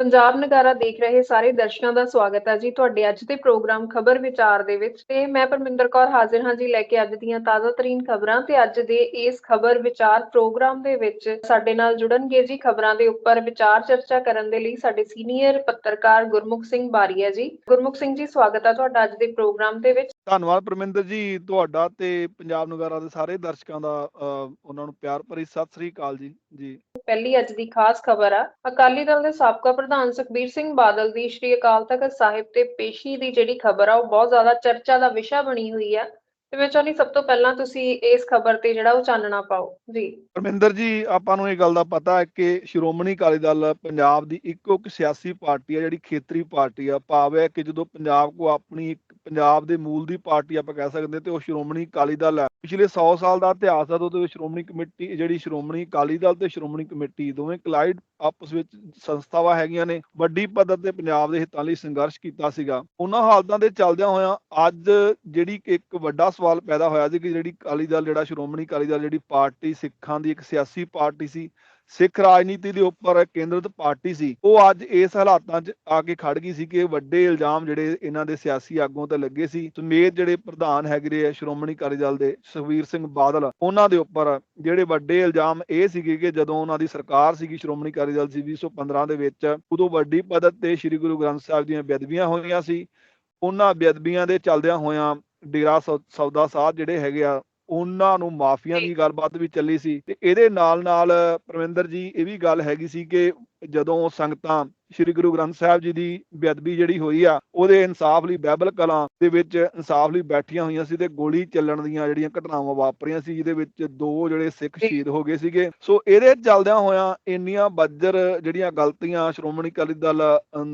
ਪੰਜਾਬ ਨਗਾਰਾ ਦੇਖ ਰਹੇ ਸਾਰੇ ਦਰਸ਼ਕਾਂ ਦਾ ਸਵਾਗਤ ਹੈ ਜੀ ਤੁਹਾਡੇ ਅੱਜ ਦੇ ਪ੍ਰੋਗਰਾਮ ਖਬਰ ਵਿਚਾਰ ਦੇ ਵਿੱਚ ਤੇ ਮੈਂ ਪਰਮਿੰਦਰ ਕੌਰ ਹਾਜ਼ਰ ਹਾਂ ਜੀ ਲੈ ਕੇ ਅੱਜ ਦੀਆਂ ਤਾਜ਼ਾ ਤਰੀਨ ਖਬਰਾਂ ਤੇ ਅੱਜ ਦੇ ਇਸ ਖਬਰ ਵਿਚਾਰ ਪ੍ਰੋਗਰਾਮ ਦੇ ਵਿੱਚ ਸਾਡੇ ਨਾਲ ਜੁੜਨਗੇ ਜੀ ਖਬਰਾਂ ਦੇ ਉੱਪਰ ਵਿਚਾਰ ਚਰਚਾ ਕਰਨ ਦੇ ਲਈ ਸਾਡੇ ਸੀਨੀਅਰ ਪੱਤਰਕਾਰ ਗੁਰਮੁਖ ਸਿੰਘ ਬਾਰੀਆ ਜੀ। ਗੁਰਮੁਖ ਸਿੰਘ ਜੀ ਸਵਾਗਤ ਹੈ ਤੁਹਾਡਾ ਅੱਜ ਦੇ ਪ੍ਰੋਗਰਾਮ ਦੇ ਵਿੱਚ। ਧੰਨਵਾਦ ਪਰਮਿੰਦਰ ਜੀ ਤੁਹਾਡਾ ਤੇ ਪੰਜਾਬ ਨਗਾਰਾ ਦੇ ਸਾਰੇ ਦਰਸ਼ਕਾਂ ਦਾ ਅਹ, ਉਹਨਾਂ ਨੂੰ ਪਿਆਰ ਭਰੀ ਸਤਿ ਸ੍ਰੀ ਅਕਾਲ ਜੀ। ਜੀ ਪਹਿਲੀ ਅੱਜ ਦੀ ਖਾਸ ਖਬਰ ਆ। ਅਕਾਲੀ ਦਲ ਦੇ ਸਾਬਕਾ ਪ੍ਰਧਾਨ ਸੁਖਬੀਰ ਸਿੰਘ ਬਾਦਲ ਦੀ ਸ਼੍ਰੀ ਅਕਾਲ ਤਖਤ ਸਾਹਿਬ ਤੇ ਪੇਸ਼ੀ ਦੀ ਜਿਹੜੀ ਖਬਰ ਆ, ਉਹ ਬਹੁਤ ਜ਼ਿਆਦਾ ਚਰਚਾ ਦਾ ਵਿਸ਼ਾ ਬਣੀ ਹੋਈ ਆ। ਤੇ ਮੈਂ ਚਾਹੁੰਦੀ ਸਭ ਤੋਂ ਪਹਿਲਾਂ ਤੁਸੀਂ ਇਸ ਖਬਰ ਤੇ ਜਿਹੜਾ ਉਹ ਚਾਨਣਾ ਪਾਓ। ਜੀ। ਪਰਮਿੰਦਰ ਜੀ, ਆਪਾਂ ਨੂੰ ਇਹ ਗੱਲ ਦਾ ਪਤਾ ਹੈ ਕਿ ਸ਼੍ਰੋਮਣੀ ਅਕਾਲੀ ਦਲ ਪੰਜਾਬ ਦੀ ਇੱਕੋ ਇੱਕ ਸਿਆਸੀ ਪਾਰਟੀ ਹੈ ਜਿਹੜੀ ਖੇਤਰੀ ਪਾਰਟੀ ਆ। ਭਾਵ ਹੈ ਕਿ ਜਦੋਂ ਪੰਜਾਬ ਕੋ ਆਪਣੀ ਇੱਕ ਪੰਜਾਬ ਦੇ ਮੂਲ ਦੀ ਪਾਰਟੀ ਆਪਾਂ ਕਹਿ ਸਕਦੇ ਤੇ ਉਹ ਸ਼੍ਰੋਮਣੀ ਅਕਾਲੀ ਦਲ ਹੈ। ਪਿਛਲੇ 100 ਸਾਲ ਦਾ ਇਤਿਹਾਸ ਆ ਉਹਦੇ ਵਿੱਚ ਸ਼੍ਰੋਮਣੀ ਕਮੇਟੀ, ਜਿਹੜੀ ਸ਼੍ਰੋਮਣੀ ਅਕਾਲੀ ਦਲ ਤੇ ਸ਼੍ਰੋਮਣੀ ਕਮੇਟੀ, ਦੋਵੇਂ ਕਲਾਈਡ ਆਪਸ ਵਿੱਚ ਸੰਸਥਾਵਾਂ ਹੈਗੀਆਂ ਨੇ। ਵੱਡੀ ਪੱਧਰ ਤੇ ਪੰਜਾਬ ਦੇ ਹਿੱਤਾਂ ਲਈ ਸੰਘਰਸ਼ ਕੀਤਾ ਸੀਗਾ। ਉਹਨਾਂ ਹਾਲਤਾਂ ਦੇ ਚੱਲਦਿਆਂ ਹੋਇਆਂ ਅੱਜ ਜਿਹੜੀ ਕਿ ਇੱਕ ਵੱਡਾ ਸਵਾਲ ਪੈਦਾ ਹੋਇਆ ਸੀ ਕਿ ਜਿਹੜੀ ਅਕਾਲੀ ਦਲ, ਜਿਹੜਾ ਸ਼੍ਰੋਮਣੀ ਅਕਾਲੀ ਦਲ, ਜਿਹੜੀ ਪਾਰਟੀ ਸਿੱਖਾਂ ਦੀ ਇੱਕ ਸਿਆਸੀ ਪਾਰਟੀ ਸੀ ਸਿੱਖ ਰਾਜਨੀਤੀ ਦੇ ਉੱਪਰ ਕੇਂਦਰਿਤ ਪਾਰਟੀ ਸੀ। ਉਹ ਅੱਜ ਇਸ ਹਾਲਾਤਾਂ 'ਚ ਆ ਕੇ ਖੜ ਗਈ ਸੀ ਕਿ ਵੱਡੇ ਇਲਜ਼ਾਮ ਜਿਹੜੇ ਇਹਨਾਂ ਦੇ ਸਿਆਸੀ ਆਗੂਆਂ ਤੇ ਲੱਗੇ ਸੀ। ਸਮੇਤ ਜਿਹੜੇ ਪ੍ਰਧਾਨ ਹੈਗੇ ਆ ਸ਼੍ਰੋਮਣੀ ਅਕਾਲੀ ਦਲ ਦੇ ਸੁਖਵੀਰ ਸਿੰਘ ਬਾਦਲ, ਉਹਨਾਂ ਦੇ ਉੱਪਰ ਜਿਹੜੇ ਵੱਡੇ ਇਲਜ਼ਾਮ ਇਹ ਸੀਗੇ ਕਿ ਜਦੋਂ ਉਹਨਾਂ ਦੀ ਸਰਕਾਰ ਸੀਗੀ ਸ਼੍ਰੋਮਣੀ ਅਕਾਲੀ ਦਲ ਸੀ 2015 ਦੇ ਵਿੱਚ, ਉਦੋਂ ਵੱਡੀ ਪੱਧਰ ਤੇ ਸ੍ਰੀ ਗੁਰੂ ਗ੍ਰੰਥ ਸਾਹਿਬ ਦੀਆਂ ਬੇਅਦਬੀਆਂ ਹੋਈਆਂ ਸੀ। ਉਹਨਾਂ ਬੇਅਦਬੀਆਂ ਦੇ ਚੱਲਦਿਆਂ ਹੋਇਆਂ ਡੇਰਾ ਸੌ- ਸੌਦਾ ਸਾਹਿਬ ਜਿਹੜੇ ਹੈਗੇ ਆ ਉਹਨਾਂ ਨੂੰ ਮਾਫੀਆਂ ਦੀ ਗੱਲਬਾਤ ਵੀ ਚੱਲੀ ਸੀ ਤੇ ਇਹਦੇ ਨਾਲ ਨਾਲ ਪਰਵਿੰਦਰ ਜੀ, ਇਹ ਵੀ ਗੱਲ ਹੈਗੀ ਸੀ ਕਿ ਜਦੋਂ ਸੰਗਤਾਂ ਸ੍ਰੀ ਗੁਰੂ ਗ੍ਰੰਥ ਸਾਹਿਬ ਜੀ ਦੀ ਬੇਅਦਬੀ ਜਿਹੜੀ ਹੋਈ ਆ ਉਹਦੇ ਇਨਸਾਫ ਲਈ ਬਾਈਬਲ ਕਲਾਂ ਦੇ ਵਿੱਚ ਇਨਸਾਫ ਲਈ ਬੈਠੀਆਂ ਹੋਈਆਂ ਸੀ ਤੇ ਗੋਲੀ ਚੱਲਣ ਦੀਆਂ ਜਿਹੜੀਆਂ ਘਟਨਾਵਾਂ ਵਾਪਰੀਆਂ ਸੀ ਜਿਹਦੇ ਵਿੱਚ ਦੋ ਜਿਹੜੇ ਸਿੱਖ ਸ਼ਹੀਦ ਹੋ ਗਏ ਸੀਗੇ। ਸੋ ਇਹਦੇ ਚੱਲਦਿਆਂ ਹੋਇਆਂ ਇੰਨੀਆਂ ਬੱਜਰ ਜਿਹੜੀਆਂ ਗਲਤੀਆਂ ਸ਼੍ਰੋਮਣੀ ਅਕਾਲੀ ਦਲ